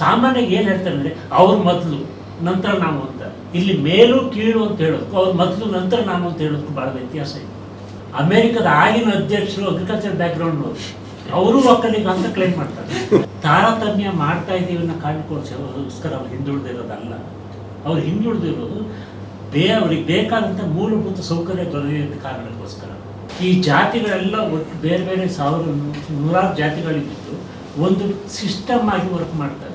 ಸಾಮಾನ್ಯ ಏನು ಹೇಳ್ತಾರೆ ಅಂದರೆ, ಅವ್ರ ಮೊದಲು, ನಂತರ ನಾವು ಅಂತ. ಇಲ್ಲಿ ಮೇಲು ಕೀಳು ಅಂತ ಹೇಳೋದಕ್ಕೂ, ಅವ್ರ ಮೊದಲು, ನಂತರ ನಾನು ಅಂತ ಹೇಳೋದಕ್ಕೂ ಭಾಳ ವ್ಯತ್ಯಾಸ ಇದೆ. ಅಮೆರಿಕದ ಆಗಿನ ಅಧ್ಯಕ್ಷರು ಅಗ್ರಿಕಲ್ಚರ್ ಬ್ಯಾಕ್ಗ್ರೌಂಡ್ ಅವರು ಒಕ್ಕಲಿಗ ಅಂತ ಕ್ಲೇಮ್ ಮಾಡ್ತಾರೆ. ತಾರತಮ್ಯ ಮಾಡ್ತಾ ಇದ್ದೀವಿ ಅನ್ನೋ ಕಾರಣಕ್ಕೋಸ್ಕರ ಅವ್ರು ಹಿಂದುಳಿದಿರೋದಲ್ಲ ಅವ್ರು ಹಿಂದುಳಿದಿರೋದು ಬೇ, ಅವ್ರಿಗೆ ಬೇಕಾದಂಥ ಮೂಲಭೂತ ಸೌಕರ್ಯ ದೊರೆಯೋದ ಕಾರಣಕ್ಕೋಸ್ಕರ. ಈ ಜಾತಿಗಳೆಲ್ಲ ಒಟ್ಟು ಬೇರೆ ಬೇರೆ ಸಾವಿರ ನೂರಾರು ಜಾತಿಗಳಿದ್ದು ಒಂದು ಸಿಸ್ಟಮ್ ಆಗಿ ವರ್ಕ್ ಮಾಡ್ತಾರೆ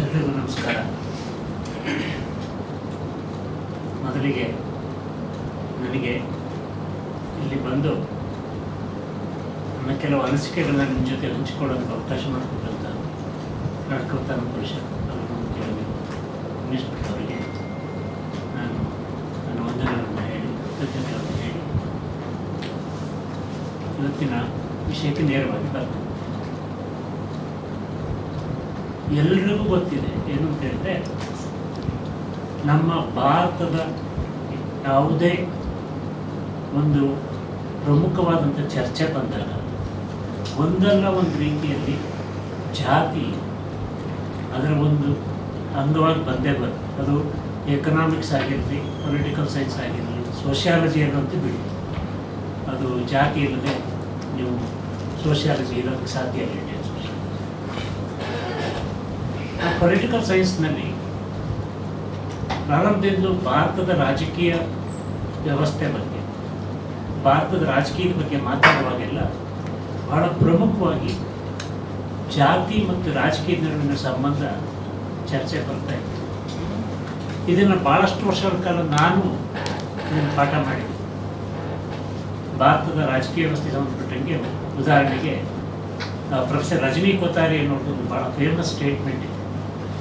ಎಲ್ರಿಗೂ ನಮಸ್ಕಾರ. ಮೊದಲಿಗೆ ನನಗೆ ಇಲ್ಲಿ ಬಂದು ನನ್ನ ಕೆಲವು ಅನಿಸಿಕೆಗಳನ್ನ ನಿಮ್ಮ ಜೊತೆ ಹಂಚಿಕೊಳ್ಳೋದಕ್ಕೆ ಅವಕಾಶ ಮಾಡಿಕೊಟ್ಟಂತ ನಡ್ಕೋತಾನ ಪುರುಷ ಅವರಿಗೆ ನಾನು ನನ್ನ ವಂದನೆಗಳನ್ನು ಹೇಳಿ, ಕೃತಜ್ಞತೆಗಳನ್ನು ಹೇಳಿ. ಇವತ್ತಿನ ವಿಷಯಕ್ಕೆ ನೇರವಾಗಿ ಬರ್ತೇನೆ. ಎಲ್ರಿಗೂ ಗೊತ್ತಿದೆ, ಏನು ಅಂತ ಹೇಳಿದ್ರೆ ನಮ್ಮ ಭಾರತದ ಯಾವುದೇ ಒಂದು ಪ್ರಮುಖವಾದಂಥ ಚರ್ಚೆ ಬಂದಾಗ, ಒಂದಲ್ಲ ಒಂದು ರೀತಿಯಲ್ಲಿ ಜಾತಿ ಅದರ ಒಂದು ಅಂಗವಾಗಿ ಬಂದೇ ಬರುತ್ತೆ. ಅದು ಎಕನಾಮಿಕ್ಸ್ ಆಗಿರಲಿ ಪೊಲಿಟಿಕಲ್ ಸೈನ್ಸ್ ಆಗಿರಲಿ ಸೋಷಿಯಾಲಜಿ ಅನ್ನೋದು ಬಿಡಿ ಅದು ಜಾತಿ ಇಲ್ಲದೆ ನೀವು ಸೋಷಿಯಾಲಜಿ ಇರೋದಕ್ಕೆ ಸಾಧ್ಯ ಇಲ್ಲ. ಪೊಲಿಟಿಕಲ್ ಸೈನ್ಸ್ನಲ್ಲಿ ಪ್ರಾರಂಭದಿಂದ ಭಾರತದ ರಾಜಕೀಯ ವ್ಯವಸ್ಥೆ ಬಗ್ಗೆ, ಭಾರತದ ರಾಜಕೀಯದ ಬಗ್ಗೆ ಮಾತಾಡುವಾಗೆಲ್ಲ ಬಹಳ ಪ್ರಮುಖವಾಗಿ ಜಾತಿ ಮತ್ತು ರಾಜಕೀಯದ ನಡುವಿನ ಸಂಬಂಧ ಚರ್ಚೆ ಬರ್ತಾ ಇತ್ತು. ಇದನ್ನು ಭಾಳಷ್ಟು ವರ್ಷಗಳ ಕಾಲ ನಾನು ಇದನ್ನು ಪಾಠ ಮಾಡಿದ್ದೆ. ಭಾರತದ ರಾಜಕೀಯ ವ್ಯವಸ್ಥೆ ಸಂಬಂಧಪಟ್ಟಂಗೆ ಉದಾಹರಣೆಗೆ ಪ್ರೊಫೆಸರ್ ರಜನಿ ಕೋತಾರಿ ಅನ್ನೋದು ಒಂದು ಭಾಳ ಫೇಮಸ್ ಸ್ಟೇಟ್ಮೆಂಟ್ ಇದೆ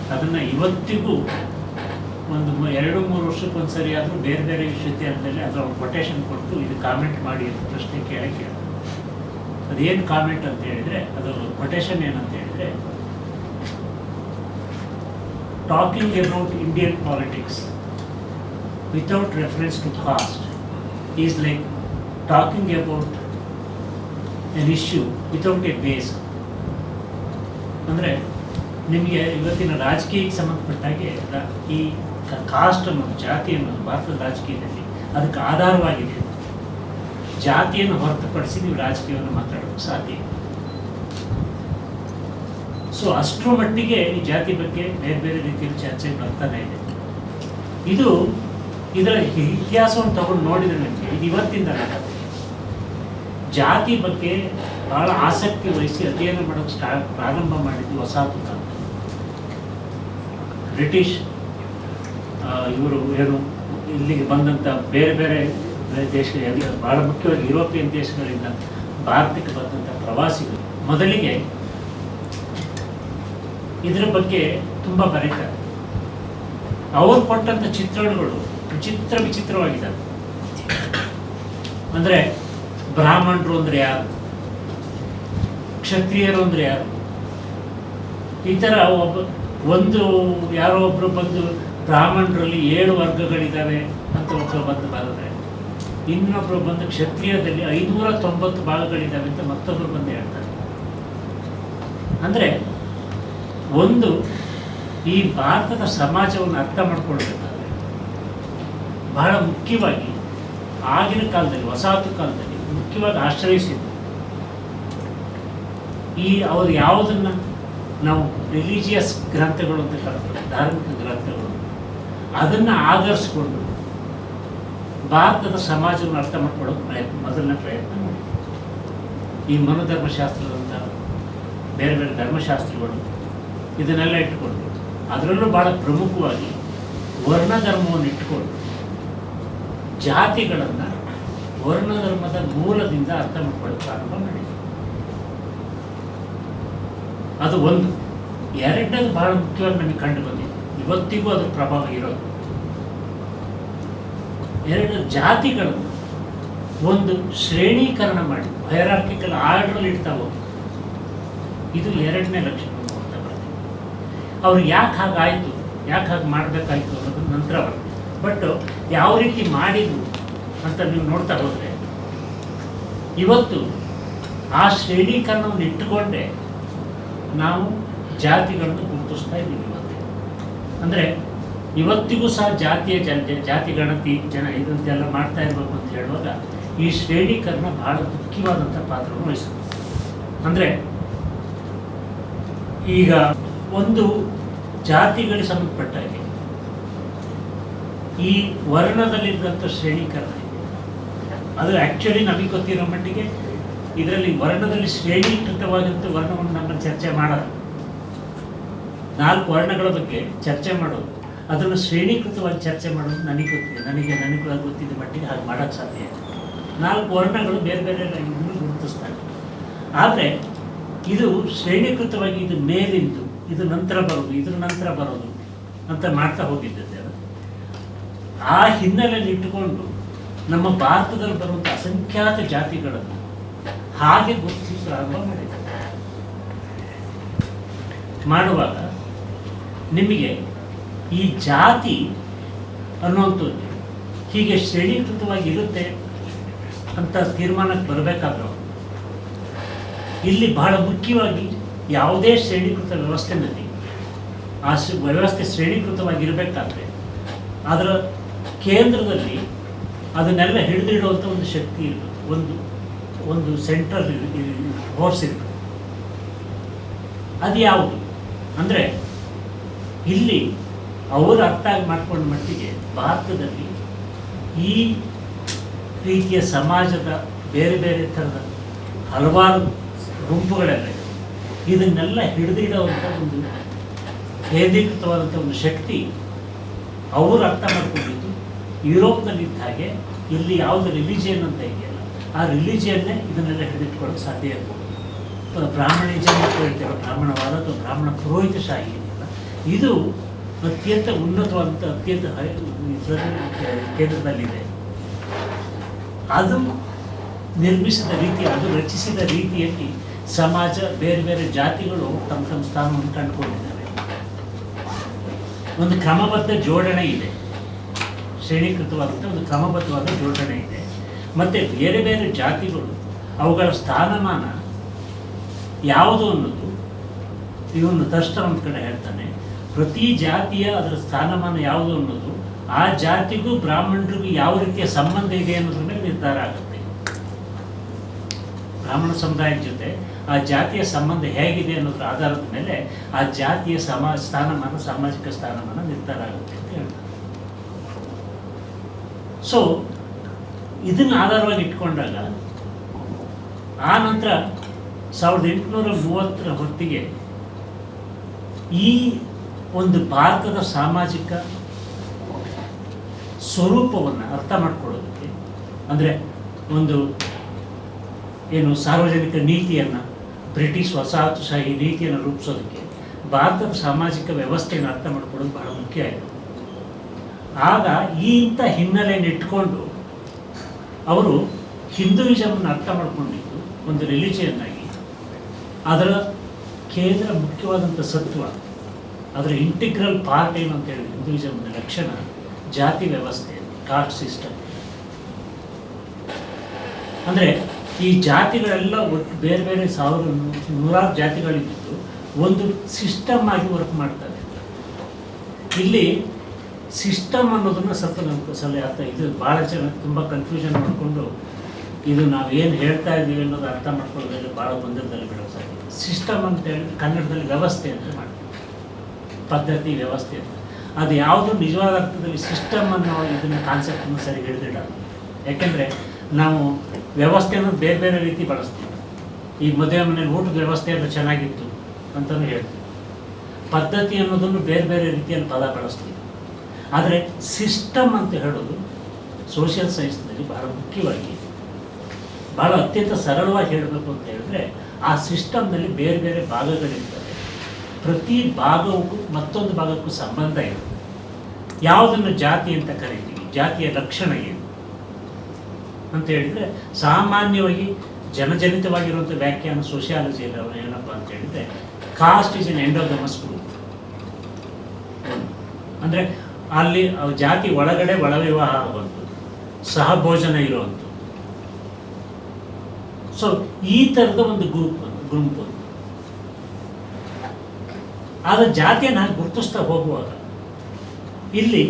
ಅದನ್ನು ಇವತ್ತಿಗೂ ಒಂದು ಎರಡು ಮೂರು ವರ್ಷಕ್ಕೊಂದ್ಸರಿ ಆದರೂ ಬೇರೆ ಬೇರೆ ವಿಶ್ವವಿದ್ಯಾಲಯದಲ್ಲಿ ಅದರ ಒಂದು ಕೊಟೇಶನ್ ಕೊಟ್ಟು ಇದು ಕಾಮೆಂಟ್ ಮಾಡಿ ಅಂತ ಪ್ರಶ್ನೆ ಕೇಳಕ್ಕೆ ಕೇಳ. ಅದೇನು ಕಾಮೆಂಟ್ ಅಂತ ಹೇಳಿದರೆ ಅದರ ಕೊಟೇಶನ್ ಏನಂತ ಹೇಳಿದರೆ talking about Indian politics without reference to caste is like talking about an issue without a base ಅಂದರೆ ನಿಮಗೆ ಇವತ್ತಿನ ರಾಜಕೀಯಕ್ಕೆ ಸಂಬಂಧಪಟ್ಟಾಗೆ ಈ ಕಾಸ್ಟ್ ಅನ್ನೋದು ಜಾತಿ ಅನ್ನೋದು ಭಾರತದ ರಾಜಕೀಯದಲ್ಲಿ ಅದಕ್ಕೆ ಆಧಾರವಾಗಿದೆ ಜಾತಿಯನ್ನು ಹೊರತುಪಡಿಸಿ ನೀವು ರಾಜಕೀಯವನ್ನು ಮಾತಾಡೋಕ್ಕೆ ಸಾಧ್ಯ. ಸೊ ಅಷ್ಟರ ಮಟ್ಟಿಗೆ ಈ ಜಾತಿ ಬಗ್ಗೆ ಬೇರೆ ಬೇರೆ ರೀತಿಯಲ್ಲಿ ಚರ್ಚೆ ಬರ್ತಾನೆ ಇದೆ ಇದು ಇದರ ಇತಿಹಾಸವನ್ನು ತಗೊಂಡು ನೋಡಿದ್ರೆ ನನಗೆ ಇದು ಇವತ್ತಿಂದ. ಜಾತಿ ಬಗ್ಗೆ ಬಹಳ ಆಸಕ್ತಿ ವಹಿಸಿ ಅಧ್ಯಯನ ಮಾಡೋಕ್ಕೆ ಸ್ಟಾರ್ಟ್ ಪ್ರಾರಂಭ ಮಾಡಿದ್ದು ವಸಾಹತು ಬ್ರಿಟಿಷ್ ಇವರು ಏನು ಇಲ್ಲಿಗೆ ಬಂದಂಥ ಬೇರೆ ಬೇರೆ ದೇಶ ಬಹಳ ಮುಖ್ಯವಾಗಿ ಯುರೋಪಿಯನ್ ದೇಶಗಳಿಂದ ಭಾರತಕ್ಕೆ ಬಂದಂಥ ಪ್ರವಾಸಿಗರು. ಮೊದಲಿಗೆ ಇದರ ಬಗ್ಗೆ ತುಂಬ ಬರೀತಾರೆ. ಅವರು ಕೊಟ್ಟಂಥ ಚಿತ್ರಣಗಳು ವಿಚಿತ್ರ ವಿಚಿತ್ರವಾಗಿದ್ದಾವೆ. ಅಂದರೆ ಬ್ರಾಹ್ಮಣರು ಅಂದರೆ ಯಾರು? ಕ್ಷತ್ರಿಯರು ಅಂದರೆ ಯಾರು? ಈ ಥರ ಒಬ್ಬ ಒಂದು ಯಾರೋ ಒಬ್ಬರು ಬಂದು ಬ್ರಾಹ್ಮಣರಲ್ಲಿ ಏಳು ವರ್ಗಗಳಿದ್ದಾವೆ ಅಂತ ಒಬ್ಬರು ಬಂದು ಬರೆದ್ರೆ ಇನ್ನೊಬ್ಬರು ಬಂದು ಕ್ಷತ್ರಿಯದಲ್ಲಿ ಐನೂರ ತೊಂಬತ್ತು ಭಾಗಗಳಿದ್ದಾವೆ ಅಂತ ಮತ್ತೊಬ್ಬರು ಬಂದು ಹೇಳ್ತಾರೆ. ಅಂದರೆ ಒಂದು ಈ ಭಾರತದ ಸಮಾಜವನ್ನು ಅರ್ಥ ಮಾಡ್ಕೊಳ್ಬೇಕಾದ್ರೆ ಬಹಳ ಮುಖ್ಯವಾಗಿ ಆಗಿನ ಕಾಲದಲ್ಲಿ, ವಸಾಹತು ಕಾಲದಲ್ಲಿ ಮುಖ್ಯವಾಗಿ ಆಶ್ರಯಿಸಿದ್ದು ಈ ಅವರು ಯಾವುದನ್ನು ನಾವು ರಿಲಿಜಿಯಸ್ ಗ್ರಂಥಗಳು ಅಂತ ಕರ್ತೀವಿ ಧಾರ್ಮಿಕ ಗ್ರಂಥಗಳು. ಅದನ್ನು ಆಧರಿಸ್ಕೊಂಡು ಭಾರತದ ಸಮಾಜವನ್ನು ಅರ್ಥ ಮಾಡ್ಕೊಳ್ಳೋಕೆ ಪ್ರಯತ್ನ, ಮೊದಲನೇ ಪ್ರಯತ್ನ ಈ ಮನೋಧರ್ಮಶಾಸ್ತ್ರದಂಥ ಬೇರೆ ಬೇರೆ ಧರ್ಮಶಾಸ್ತ್ರಗಳು ಇದನ್ನೆಲ್ಲ ಇಟ್ಕೊಂಡು, ಅದರಲ್ಲೂ ಭಾಳ ಪ್ರಮುಖವಾಗಿ ವರ್ಣಧರ್ಮವನ್ನು ಇಟ್ಕೊಂಡು ಜಾತಿಗಳನ್ನು ವರ್ಣಧರ್ಮದ ಮೂಲದಿಂದ ಅರ್ಥ ಮಾಡ್ಕೊಳ್ಳೋಕೆ ಪ್ರಾರಂಭ ಮಾಡಿದ್ರು. ಅದು ಒಂದು. ಎರಡನೇದು ಬಹಳ ಮುಖ್ಯವಾಗಿ ನಮಗೆ ಕಂಡು ಬಂದಿದೆ ಇವತ್ತಿಗೂ ಅದು ಪ್ರಭಾವ ಇರೋದು. ಎರಡು ಜಾತಿಗಳು ಒಂದು ಶ್ರೇಣೀಕರಣ ಮಾಡಿ ಹೈರಾರ್ಕಿಕಲ್ ಆರ್ಡರ್ ಇಡ್ತಾ ಹೋಗಿ ಇದು ಎರಡನೇ ಲಕ್ಷಣ ನೋಡ್ತಾ ಬರ್ತೀವಿ ಅವ್ರು ಯಾಕೆ ಹಾಗಾಯಿತು, ಯಾಕೆ ಹಾಗೆ ಮಾಡಬೇಕಾಯ್ತು ಅನ್ನೋದು ನಂತರ ಬಟ್ ಯಾವ ರೀತಿ ಮಾಡಿದ್ರು ಅಂತ ನೀವು ನೋಡ್ತಾ ಹೋದರೆ, ಇವತ್ತು ಆ ಶ್ರೇಣೀಕರಣವನ್ನು ಇಟ್ಟುಕೊಂಡೇ ನಾವು ಜಾತಿಗಳನ್ನು ಗುರುತಿಸ್ತಾ ಇದ್ದೀವಿ ಇವತ್ತು ಅಂದರೆ ಇವತ್ತಿಗೂ ಸಹ ಜಾತಿಯ ಜನ ಜಾತಿ ಗಣತಿ ಜನ ಇದಂತೆಲ್ಲ ಮಾಡ್ತಾ ಇರಬೇಕು ಅಂತ ಹೇಳುವಾಗ ಈ ಶ್ರೇಣೀಕರಣ ಬಹಳ ಮುಖ್ಯವಾದಂಥ ಪಾತ್ರವನ್ನು ವಹಿಸುತ್ತೆ ಅಂದರೆ ಈಗ ಒಂದು ಜಾತಿಗಳಿಗೆ ಸಂಬಂಧಪಟ್ಟ ಇದೆ ಈ ವರ್ಣದಲ್ಲಿದ್ದಂಥ ಶ್ರೇಣೀಕರಣ. ಅದು ಆ್ಯಕ್ಚುಲಿ ನಮಗೆ ಗೊತ್ತಿರೋ ಮಟ್ಟಿಗೆ ಇದರಲ್ಲಿ ವರ್ಣದಲ್ಲಿ ಶ್ರೇಣೀಕೃತವಾದಂಥ ವರ್ಣವನ್ನು ಚರ್ಚೆ ಮಾಡೋದು. ನಾಲ್ಕು ವರ್ಣಗಳ ಬಗ್ಗೆ ಚರ್ಚೆ ಮಾಡೋದು. ಅದನ್ನು ಶ್ರೇಣೀಕೃತವಾಗಿ ಚರ್ಚೆ ಮಾಡೋದು ನನಗೆ ಗೊತ್ತಿದೆ. ನನಗೆ ನನಗೆ ಗೊತ್ತಿದ್ದ ಮಟ್ಟಿಗೆ ಹಾಗೆ ಮಾಡೋಕ್ಕೆ ಸಾಧ್ಯ ನಾಲ್ಕು ವರ್ಣಗಳು ಬೇರೆ ಬೇರೆ ಇನ್ನೂ ಗುರುತಿಸ್ತಾರೆ. ಆದರೆ ಇದು ಶ್ರೇಣೀಕೃತವಾಗಿ ಇದು ಮೇಲಿಂದು, ಇದು ನಂತರ ಬರೋದು, ಇದ್ರ ನಂತರ ಬರೋದು ಅಂತ ಮಾಡ್ತಾ ಹೋಗಿದ್ದದ್ದು ಅದು. ಆ ಹಿನ್ನೆಲೆಯಲ್ಲಿ ಇಟ್ಟುಕೊಂಡು ನಮ್ಮ ಭಾರತದಲ್ಲಿ ಬರುವಂಥ ಅಸಂಖ್ಯಾತ ಜಾತಿಗಳನ್ನು ಹಾಗೆ ಗುರುತಿಸಲು ಮಾಡಿದ್ದಾರೆ ಮಾಡುವಾಗ ನಿಮಗೆ ಈ ಜಾತಿ ಅನ್ನುವಂಥದ್ದು ಹೀಗೆ ಶ್ರೇಣೀಕೃತವಾಗಿ ಇರುತ್ತೆ ಅಂತ ತೀರ್ಮಾನಕ್ಕೆ ಬರಬೇಕಾದ್ರು ಇಲ್ಲಿ ಬಹಳ ಮುಖ್ಯವಾಗಿ ಯಾವುದೇ ಶ್ರೇಣೀಕೃತ ವ್ಯವಸ್ಥೆನಲ್ಲಿ ಆ ವ್ಯವಸ್ಥೆ ಶ್ರೇಣೀಕೃತವಾಗಿರಬೇಕಾದ್ರೆ ಅದರ ಕೇಂದ್ರದಲ್ಲಿ ಅದನ್ನೆಲ್ಲ ಹಿಡಿದಿಡುವಂಥ ಒಂದು ಶಕ್ತಿ ಇರಬೇಕು. ಒಂದು ಒಂದು ಸೆಂಟ್ರಲ್ ಫೋರ್ಸ್ ಇರಬೇಕು. ಅದು ಯಾವುದು ಅಂದರೆ ಇಲ್ಲಿ ಅವರು ಅರ್ಥ ಆಗಿ ಮಾಡ್ಕೊಂಡ ಮಟ್ಟಿಗೆ ಭಾರತದಲ್ಲಿ ಈ ರೀತಿಯ ಸಮಾಜದ ಬೇರೆ ಬೇರೆ ಥರದ ಹಲವಾರು ಗುಂಪುಗಳೆಲ್ಲ ಇದೆ. ಇದನ್ನೆಲ್ಲ ಹಿಡಿದಿಡುವಂಥ ಒಂದು ಕೇಂದ್ರೀಕೃತವಾದಂಥ ಒಂದು ಶಕ್ತಿ ಅವರು ಅರ್ಥ ಮಾಡ್ಕೊಂಡಿದ್ದು ಯುರೋಪ್ನಲ್ಲಿ ಇದ್ದ ಹಾಗೆ ಇಲ್ಲಿ ಯಾವುದು ರಿಲಿಜಿಯನ್ ಅಂತ ಇದೆಯಲ್ಲ, ಆ ರಿಲಿಜಿಯನ್ನೇ ಇದನ್ನೆಲ್ಲ ಹಿಡಿದಿಟ್ಕೊಳ್ಳೋಕೆ ಸಾಧ್ಯ ಇರ್ಬೋದು ಅಂತ ಹೇಳ್ತೇವೆ ಬ್ರಾಹ್ಮಣವಾದ ಅಥವಾ ಬ್ರಾಹ್ಮಣ ಪುರೋಹಿತಶಾಹಿ ಶಾಹಿ ಇದು ಅತ್ಯಂತ ಉನ್ನತವಾದಂಥ ಅತ್ಯಂತ ಕೇಂದ್ರದಲ್ಲಿದೆ. ಅದು ನಿರ್ಮಿಸಿದ ರೀತಿ, ಅದು ರಚಿಸಿದ ರೀತಿಯಲ್ಲಿ ಸಮಾಜ, ಬೇರೆ ಬೇರೆ ಜಾತಿಗಳು ತಮ್ಮ ತಮ್ಮ ಸ್ಥಾನವನ್ನು ಕಂಡುಕೊಂಡಿದ್ದಾರೆ. ಒಂದು ಕ್ರಮಬದ್ಧ ಜೋಡಣೆ ಇದೆ. ಶ್ರೇಣೀಕೃತವಾದಂಥ ಒಂದು ಕ್ರಮಬದ್ಧವಾದ ಜೋಡಣೆ ಇದೆ. ಮತ್ತು ಬೇರೆ ಬೇರೆ ಜಾತಿಗಳು ಅವುಗಳ ಸ್ಥಾನಮಾನ ಯಾವುದು ಅನ್ನೋದು ಇವನು ತಷ್ಟ ಒಂದು ಕಡೆ ಹೇಳ್ತಾನೆ, ಪ್ರತಿ ಜಾತಿಯ ಅದರ ಸ್ಥಾನಮಾನ ಯಾವುದು ಅನ್ನೋದು, ಆ ಜಾತಿಗೂ ಬ್ರಾಹ್ಮಣರಿಗೂ ಯಾವ ರೀತಿಯ ಸಂಬಂಧ ಇದೆ ಅನ್ನೋದ್ರ ಮೇಲೆ ನಿರ್ಧಾರ ಆಗುತ್ತೆ. ಬ್ರಾಹ್ಮಣ ಸಮುದಾಯದ ಜೊತೆ ಆ ಜಾತಿಯ ಸಂಬಂಧ ಹೇಗಿದೆ ಅನ್ನೋದ್ರ ಆಧಾರದ ಮೇಲೆ ಆ ಜಾತಿಯ ಸಮಾ, ಸ್ಥಾನಮಾನ, ಸಾಮಾಜಿಕ ಸ್ಥಾನಮಾನ ನಿರ್ಧಾರ ಆಗುತ್ತೆ ಅಂತ ಹೇಳ್ತಾರೆ ಸೊ ಇದನ್ನ ಆಧಾರವಾಗಿ ಇಟ್ಕೊಂಡಾಗ, ಆ ನಂತರ ಸಾವಿರದ ಎಂಟುನೂರ ಮೂವತ್ತರ ಹೊತ್ತಿಗೆ ಈ ಒಂದು ಭಾರತದ ಸಾಮಾಜಿಕ ಸ್ವರೂಪವನ್ನು ಅರ್ಥ ಮಾಡ್ಕೊಳ್ಳೋದಕ್ಕೆ, ಅಂದರೆ ಒಂದು ಏನು ಸಾರ್ವಜನಿಕ ನೀತಿಯನ್ನು, ಬ್ರಿಟಿಷ್ ವಸಾಹತುಶಾಹಿ ನೀತಿಯನ್ನು ರೂಪಿಸೋದಕ್ಕೆ ಭಾರತದ ಸಾಮಾಜಿಕ ವ್ಯವಸ್ಥೆಯನ್ನು ಅರ್ಥ ಮಾಡ್ಕೊಳ್ಳೋದು ಬಹಳ ಮುಖ್ಯ ಆಯಿತು. ಆಗ ಈ ಇಂಥ ಹಿನ್ನೆಲೆಯನ್ನು ಇಟ್ಕೊಂಡು ಅವರು ಹಿಂದೂಯಿಸಮನ್ನು ಅರ್ಥ ಮಾಡ್ಕೊಂಡಿದ್ದು ಒಂದು ರಿಲಿಜಿಯನ್ ಆಗಿ. ಅದರ ಕೇಂದ್ರ ಮುಖ್ಯವಾದಂಥ ಸತ್ವ, ಅದರ ಇಂಟಿಗ್ರಲ್ ಪಾರ್ಟ್ ಏನು ಅಂತ ಹೇಳಿದ್ರೆ ಹಿಂದೂಯಿಸಮ್ನ ಲಕ್ಷಣ, ಜಾತಿ ವ್ಯವಸ್ಥೆ ಕಾಸ್ಟ್ ಸಿಸ್ಟಮ್ ಅಂದರೆ ಈ ಜಾತಿಗಳೆಲ್ಲ ಒಟ್ಟು ಬೇರೆ ಬೇರೆ ಸಾವಿರ, ನೂರಾರು ಜಾತಿಗಳಿದ್ದು ಒಂದು ಸಿಸ್ಟಮ್ ಆಗಿ ವರ್ಕ್ ಮಾಡ್ತವೆ ಇಲ್ಲಿ ಸಿಸ್ಟಮ್ ಅನ್ನೋದನ್ನು ಸ್ವಲ್ಪ ನಮ್ಗೆ ಸಲ ಅರ್ಥ ಇದು. ಭಾಳ ಜನ ತುಂಬ ಕನ್ಫ್ಯೂಷನ್ ಮಾಡಿಕೊಂಡು ಇದು ನಾವು ಏನು ಹೇಳ್ತಾ ಇದ್ದೀವಿ ಅನ್ನೋದು ಅರ್ಥ ಮಾಡ್ಕೊಳ್ಳೋದ್ರಲ್ಲಿ ಭಾಳ ಗೊಂದಲದಲ್ಲಿ ಬಿಡೋಸಾಗಿದೆ ಸಿಸ್ಟಮ್ ಅಂತ ಹೇಳಿ, ಕನ್ನಡದಲ್ಲಿ ವ್ಯವಸ್ಥೆ ಅಂತ ಮಾಡ್ತೀವಿ. ಪದ್ಧತಿ, ವ್ಯವಸ್ಥೆ ಅಂತ. ಅದು ಯಾವುದು ನಿಜವಾದ ಅರ್ಥದಲ್ಲಿ ಸಿಸ್ಟಮ್ ಅನ್ನೋ ಇದನ್ನ ಕಾನ್ಸೆಪ್ಟನ್ನು ಸರಿ ಹಿಡಿದಿಡಲ್ಲ. ಯಾಕೆಂದರೆ ನಾವು ವ್ಯವಸ್ಥೆಯನ್ನು ಬೇರೆ ಬೇರೆ ರೀತಿ ಬಳಸ್ತೀವಿ. ಈ ಮದುವೆ ಮನೇಲಿ ಊಟದ ವ್ಯವಸ್ಥೆ ಎಲ್ಲ ಚೆನ್ನಾಗಿತ್ತು ಅಂತಲೂ ಹೇಳ್ತೀವಿ. ಪದ್ಧತಿ ಅನ್ನೋದನ್ನು ಬೇರೆ ಬೇರೆ ರೀತಿಯಲ್ಲಿ ಪದ ಬಳಸ್ತೀವಿ. ಆದರೆ ಸಿಸ್ಟಮ್ ಅಂತ ಹೇಳೋದು ಸೋಷಿಯಲ್ ಸೈನ್ಸ್ನಲ್ಲಿ ಬಹಳ ಮುಖ್ಯವಾಗಿ ಬಹಳ ಅತ್ಯಂತ ಸರಳವಾಗಿ ಹೇಳಬೇಕು ಅಂತ ಹೇಳಿದ್ರೆ ಆ ಸಿಸ್ಟಮ್ನಲ್ಲಿ ಬೇರೆ ಬೇರೆ ಭಾಗಗಳಿರ್ತವೆ. ಪ್ರತಿ ಭಾಗಕ್ಕೂ ಮತ್ತೊಂದು ಭಾಗಕ್ಕೂ ಸಂಬಂಧ ಇದೆ ಯಾವುದನ್ನು ಜಾತಿ ಅಂತ ಕರಿತೀವಿ? ಜಾತಿಯ ಲಕ್ಷಣ ಏನು? ಅಂತ ಹೇಳಿದರೆ ಸಾಮಾನ್ಯವಾಗಿ ಜನಜನಿತವಾಗಿರುವಂಥ ವ್ಯಾಖ್ಯಾನ ಸೋಷಿಯಾಲಜಿಯಲ್ಲಿ ಅವರು ಏನಪ್ಪ ಅಂತ ಹೇಳಿದರೆ caste is an endogamous group ಅಂದರೆ ಅಲ್ಲಿ ಜಾತಿ ಒಳಗಡೆ ಒಳವಿವಾಹ ಆಗುವಂಥದ್ದು, ಸಹಭೋಜನ ಇರುವಂಥದ್ದು. ಸೊ ಈ ಥರದ ಒಂದು ಗ್ರೂಪ್ ಗುಂಪು ಆದ ಜಾತಿಯನ್ನು ಗುರುತಿಸ್ತಾ ಹೋಗುವಾಗ, ಇಲ್ಲಿ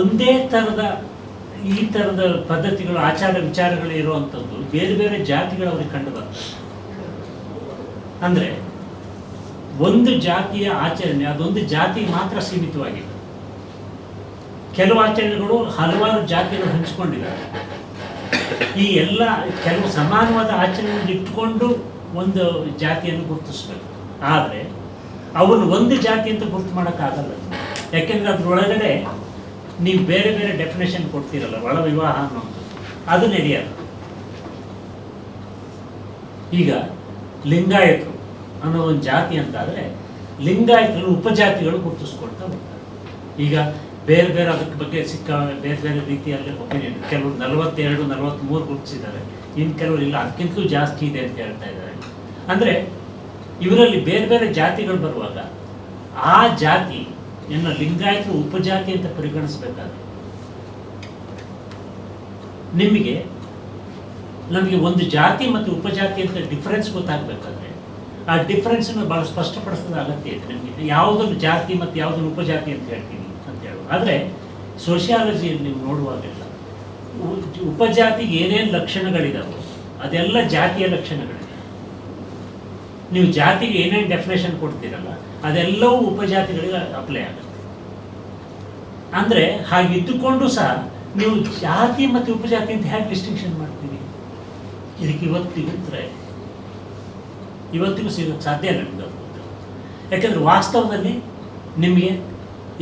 ಒಂದೇ ಥರದ ಈ ಥರದ ಪದ್ಧತಿಗಳು, ಆಚಾರ ವಿಚಾರಗಳು ಇರುವಂಥದ್ದು ಬೇರೆ ಬೇರೆ ಜಾತಿಗಳು ಅವ್ರಿಗೆ ಕಂಡು ಬರ್ತದೆ. ಅಂದರೆ ಒಂದು ಜಾತಿಯ ಆಚರಣೆ, ಅದೊಂದು ಜಾತಿ ಮಾತ್ರ ಸೀಮಿತವಾಗಿದೆ. ಕೆಲವು ಆಚರಣೆಗಳು ಹಲವಾರು ಜಾತಿಗಳು ಹಂಚಿಕೊಂಡಿದ್ದಾರೆ ಈ ಎಲ್ಲ ಕೆಲವು ಸಮಾನವಾದ ಆಚರಣೆಯನ್ನು ಇಟ್ಕೊಂಡು ಒಂದು ಜಾತಿಯನ್ನು ಗುರುತಿಸ್ಬೇಕು. ಆದರೆ ಅವನು ಒಂದು ಜಾತಿ ಅಂತ ಗುರುತು ಮಾಡೋಕ್ಕಾಗಲ್ಲ. ಯಾಕೆಂದ್ರೆ ಅದ್ರೊಳಗಡೆ ನೀವು ಬೇರೆ ಬೇರೆ ಡೆಫಿನೇಷನ್ ಕೊಡ್ತೀರಲ್ಲ, ಒಳ ವಿವಾಹ ಅನ್ನೋದು ಅದು ನಡೆಯಲ್ಲ. ಈಗ ಲಿಂಗಾಯತರು ಅನ್ನೋ ಒಂದು ಜಾತಿ ಅಂತಾದರೆ ಲಿಂಗಾಯತರು ಉಪಜಾತಿಗಳು ಗುರುತಿಸ್ಕೊಳ್ತಾ ಹೋಗ್ತಾರೆ. ಈಗ ಬೇರೆ ಬೇರೆ ಅದಕ್ಕೆ ಬಗ್ಗೆ ಸಿಕ್ಕ ಬೇರೆ ಬೇರೆ ರೀತಿಯಲ್ಲಿ ಒಪಿನಿಯನ್ ಕೆಲವರು ನಲವತ್ತೆರಡು ನಲವತ್ತ್ಮೂರು ಗುರುತಿಸಿದ್ದಾರೆ. ಇನ್ನು ಕೆಲವರು ಇಲ್ಲ, ಅದಕ್ಕಿಂತಲೂ ಜಾಸ್ತಿ ಇದೆ ಅಂತ ಹೇಳ್ತಾ ಇದ್ದಾರೆ. ಅಂದರೆ ಇವರಲ್ಲಿ ಬೇರೆ ಬೇರೆ ಜಾತಿಗಳು ಬರುವಾಗ ಆ ಜಾತಿ ಎನ್ನ ಲಿಂಗಾಯತರು ಉಪಜಾತಿ ಅಂತ ಪರಿಗಣಿಸಬೇಕಾದ್ರೆ ನಿಮಗೆ ನಮಗೆ ಒಂದು ಜಾತಿ ಮತ್ತು ಉಪಜಾತಿ ಅಂತ ಡಿಫ್ರೆನ್ಸ್ ಗೊತ್ತಾಗಬೇಕಾದ್ರೆ ಆ ಡಿಫ್ರೆನ್ಸನ್ನು ಭಾಳ ಸ್ಪಷ್ಟಪಡಿಸೋದ ಅಗತ್ಯ ಇದೆ ನಿಮಗೆ. ಯಾವುದನ್ನು ಜಾತಿ ಮತ್ತು ಯಾವುದನ್ನು ಉಪಜಾತಿ ಅಂತ ಹೇಳುವ ಆದರೆ ಸೋಷಿಯಾಲಜಿಯಲ್ಲಿ ನೀವು ನೋಡುವಾಗೆಲ್ಲ ಉಪಜಾತಿಗೆ ಏನೇನು ಲಕ್ಷಣಗಳಿದಾವೆ ಅದೆಲ್ಲ ಜಾತಿಯ ಲಕ್ಷಣಗಳಿದೆ ನೀವು ಜಾತಿಗೆ ಏನೇನು ಡೆಫಿನೇಷನ್ ಕೊಡ್ತೀರಲ್ಲ, ಅದೆಲ್ಲವೂ ಉಪಜಾತಿಗಳಿಗೆ ಅಪ್ಲೈ ಆಗುತ್ತೆ. ಅಂದರೆ ಹಾಗಿದ್ದುಕೊಂಡು ಸಹ ನೀವು ಜಾತಿ ಮತ್ತು ಉಪಜಾತಿ ಅಂತ ಹೇಗೆ ಡಿಸ್ಟಿಂಕ್ಷನ್ ಮಾಡ್ತೀವಿ ಇದಕ್ಕೆ ಇವತ್ತಿಗೂ ಇವತ್ತಿಗೂ ಸಿಗೋಕ್ಕೆ ಸಾಧ್ಯ ಇಲ್ಲ ಯಾಕೆಂದ್ರೆ ವಾಸ್ತವದಲ್ಲಿ ನಿಮಗೆ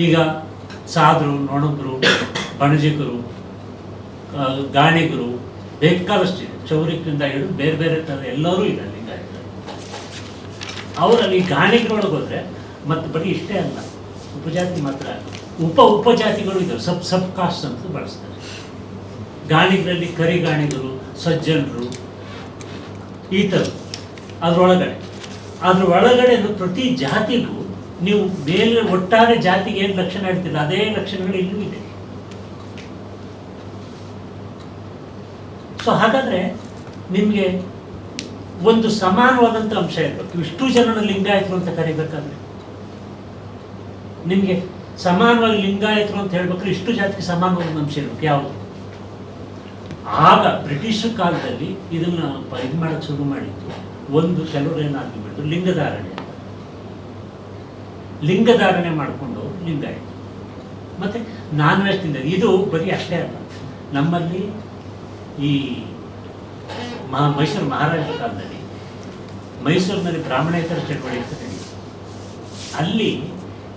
ಈಗ ಸಾಧರು ನೊಣದ್ರು ಬಣಜಿಗರು ಆ, ಗಾಣಿಗರು ಬೇಕಾದಷ್ಟು ಇದೆ ಚೌರಿಕರಿಂದ ಹಿಡಿದು ಬೇರೆ ಬೇರೆ ಥರ ಎಲ್ಲರೂ ಇದೆ ಲಿಂಗಾಯತ ಅವರಲ್ಲಿ ಗಾಣಿಗರೊಳಗೆ ಹೋದರೆ ಮತ್ತು ಬರೀ ಇಷ್ಟೇ ಅಲ್ಲ ಉಪಜಾತಿ ಮಾತ್ರ ಉಪ ಉಪಜಾತಿಗಳು ಇದ್ದಾವೆ ಸಬ್ ಸಬ್ ಕಾಸ್ಟ್ ಅಂತ ಬಳಸ್ತಾರೆ. ಗಾಣಿಗರಲ್ಲಿ ಕರಿಗಾಣಿಗರು ಸಜ್ಜನರು ಈ ಥರ ಅದರೊಳಗಡೆ. ಅದ್ರ ಒಳಗಡೆ ಪ್ರತಿ ಜಾತಿಗೂ ನೀವು ಮೇಲೆ ಒಟ್ಟಾರೆ ಜಾತಿಗೆ ಏನು ಲಕ್ಷಣ ಇಡ್ತೀರ ಅದೇ ಲಕ್ಷಣಗಳು ಇಲ್ಲೂ ಇದೆ. ಸೊ ಹಾಗಾದ್ರೆ ನಿಮಗೆ ಒಂದು ಸಮಾನವಾದಂಥ ಅಂಶ ಇರಬೇಕು ಇಷ್ಟು ಜನ ಲಿಂಗಾಯತರು ಅಂತ ಕರಿಬೇಕಾದ್ರೆ. ನಿಮಗೆ ಸಮಾನವಾಗಿ ಲಿಂಗಾಯತರು ಅಂತ ಹೇಳ್ಬೇಕಾದ್ರೆ ಇಷ್ಟು ಜಾತಿಗೆ ಸಮಾನವಾದ ಅಂಶ ಇರಬೇಕು. ಯಾವುದು? ಆಗ ಬ್ರಿಟಿಷ್ ಕಾಲದಲ್ಲಿ ಇದನ್ನ ಇದು ಮಾಡೋಕ್ಕೆ ಶುರು ಮಾಡಿದ್ದು ಒಂದು ಕೆಲವರು ಏನಾಗಿಬಿಟ್ಟು ಲಿಂಗಧಾರಣೆ. ಲಿಂಗಧಾರಣೆ ಮಾಡಿಕೊಂಡು ಲಿಂಗಾಯಿತು ಮತ್ತೆ ನಾನ್ ವೆಜ್ ತಿಂದ ಇದು ಬರೀ ಅಷ್ಟೇ ಅಲ್ಲ. ನಮ್ಮಲ್ಲಿ ಈ ಮಹಾ ಮೈಸೂರು ಮಹಾರಾಜರ ಕಾಲದಲ್ಲಿ ಮೈಸೂರಿನಲ್ಲಿ ಬ್ರಾಹ್ಮಣೇತರ ಚಳವಳಿ ಅಂತ ನಡೆಯಿತು. ಅಲ್ಲಿ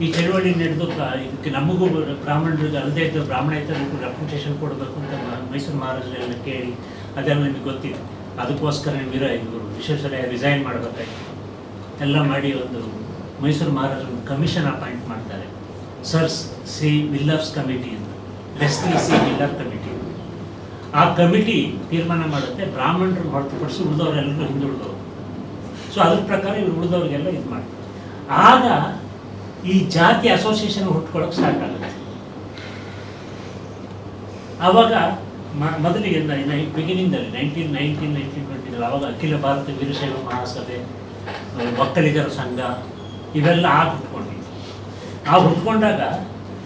ಈ ಚಳುವಳಿ ನಡೆದು ಇದಕ್ಕೆ ನಮಗೂ ಬ್ರಾಹ್ಮಣರಿಗೆ ಅಲ್ಲದೆ ಇದ್ದ ಬ್ರಾಹ್ಮಣೇತರಿಗೂ ರೆಪ್ಯುಟೇಷನ್ ಕೊಡಬೇಕು ಅಂತ ಮೈಸೂರು ಮಹಾರಾಜರೆಲ್ಲ ಕೇಳಿ ಅದೆಲ್ಲ ನಿಮಗೆ ಗೊತ್ತಿದೆ. ಅದಕ್ಕೋಸ್ಕರ ವೀರ ಇವರು ವಿಶ್ವೇಶ್ವರಯ್ಯ ರಿಸೈನ್ ಮಾಡಬೇಕಾಗಿತ್ತು ಎಲ್ಲ ಮಾಡಿ ಒಂದು ಮೈಸೂರು ಮಹಾರಾಜರು ಕಮಿಷನ್ ಅಪಾಯಿಂಟ್ ಮಾಡ್ತಾರೆ. ಸರ್ಸ್ ಸಿ ವಿಲ್ಲರ್ಸ್ ಕಮಿಟಿ ಅಂತ. ಲೆಸ್ಲಿ ಸಿ ವಿಲ್ಲರ್ ಕಮಿಟಿ ಆ ಕಮಿಟಿ ತೀರ್ಮಾನ ಮಾಡುತ್ತೆ, ಬ್ರಾಹ್ಮಣರು ಹೊರತುಪಡಿಸಿ ಉಳಿದವರೆಲ್ಲರೂ ಹಿಂದುಳಿದವರು. ಸೊ ಅದ್ರ ಪ್ರಕಾರ ಇವ್ರು ಉಳಿದವ್ರಿಗೆಲ್ಲ ಇದು ಮಾಡ್ತಾರೆ. ಆಗ ಈ ಜಾತಿ ಅಸೋಸಿಯೇಷನ್ ಹುಟ್ಕೊಳ್ಳೋಕೆ ಸ್ಟಾರ್ಟ್ ಆಗುತ್ತೆ. ಆವಾಗ ಮೊದಲಿಗೆ ಬಿಗಿನಿಂಗಲ್ಲಿ ನೈನ್ಟೀನ್ ನೈನ್ಟೀನ್ ನೈನ್ಟೀನ್ ಟ್ವೆಂಟಿದಲ್ಲಿ ಅವಾಗ ಅಖಿಲ ಭಾರತ ವೀರಶೈವ ಮಹಾಸಭೆ, ಒಕ್ಕಲಿಗರ ಸಂಘ ಇವೆಲ್ಲ ಆ ಹುಟ್ಕೊಂಡಿದ್ವು ಆ ಹುಟ್ಕೊಂಡಾಗ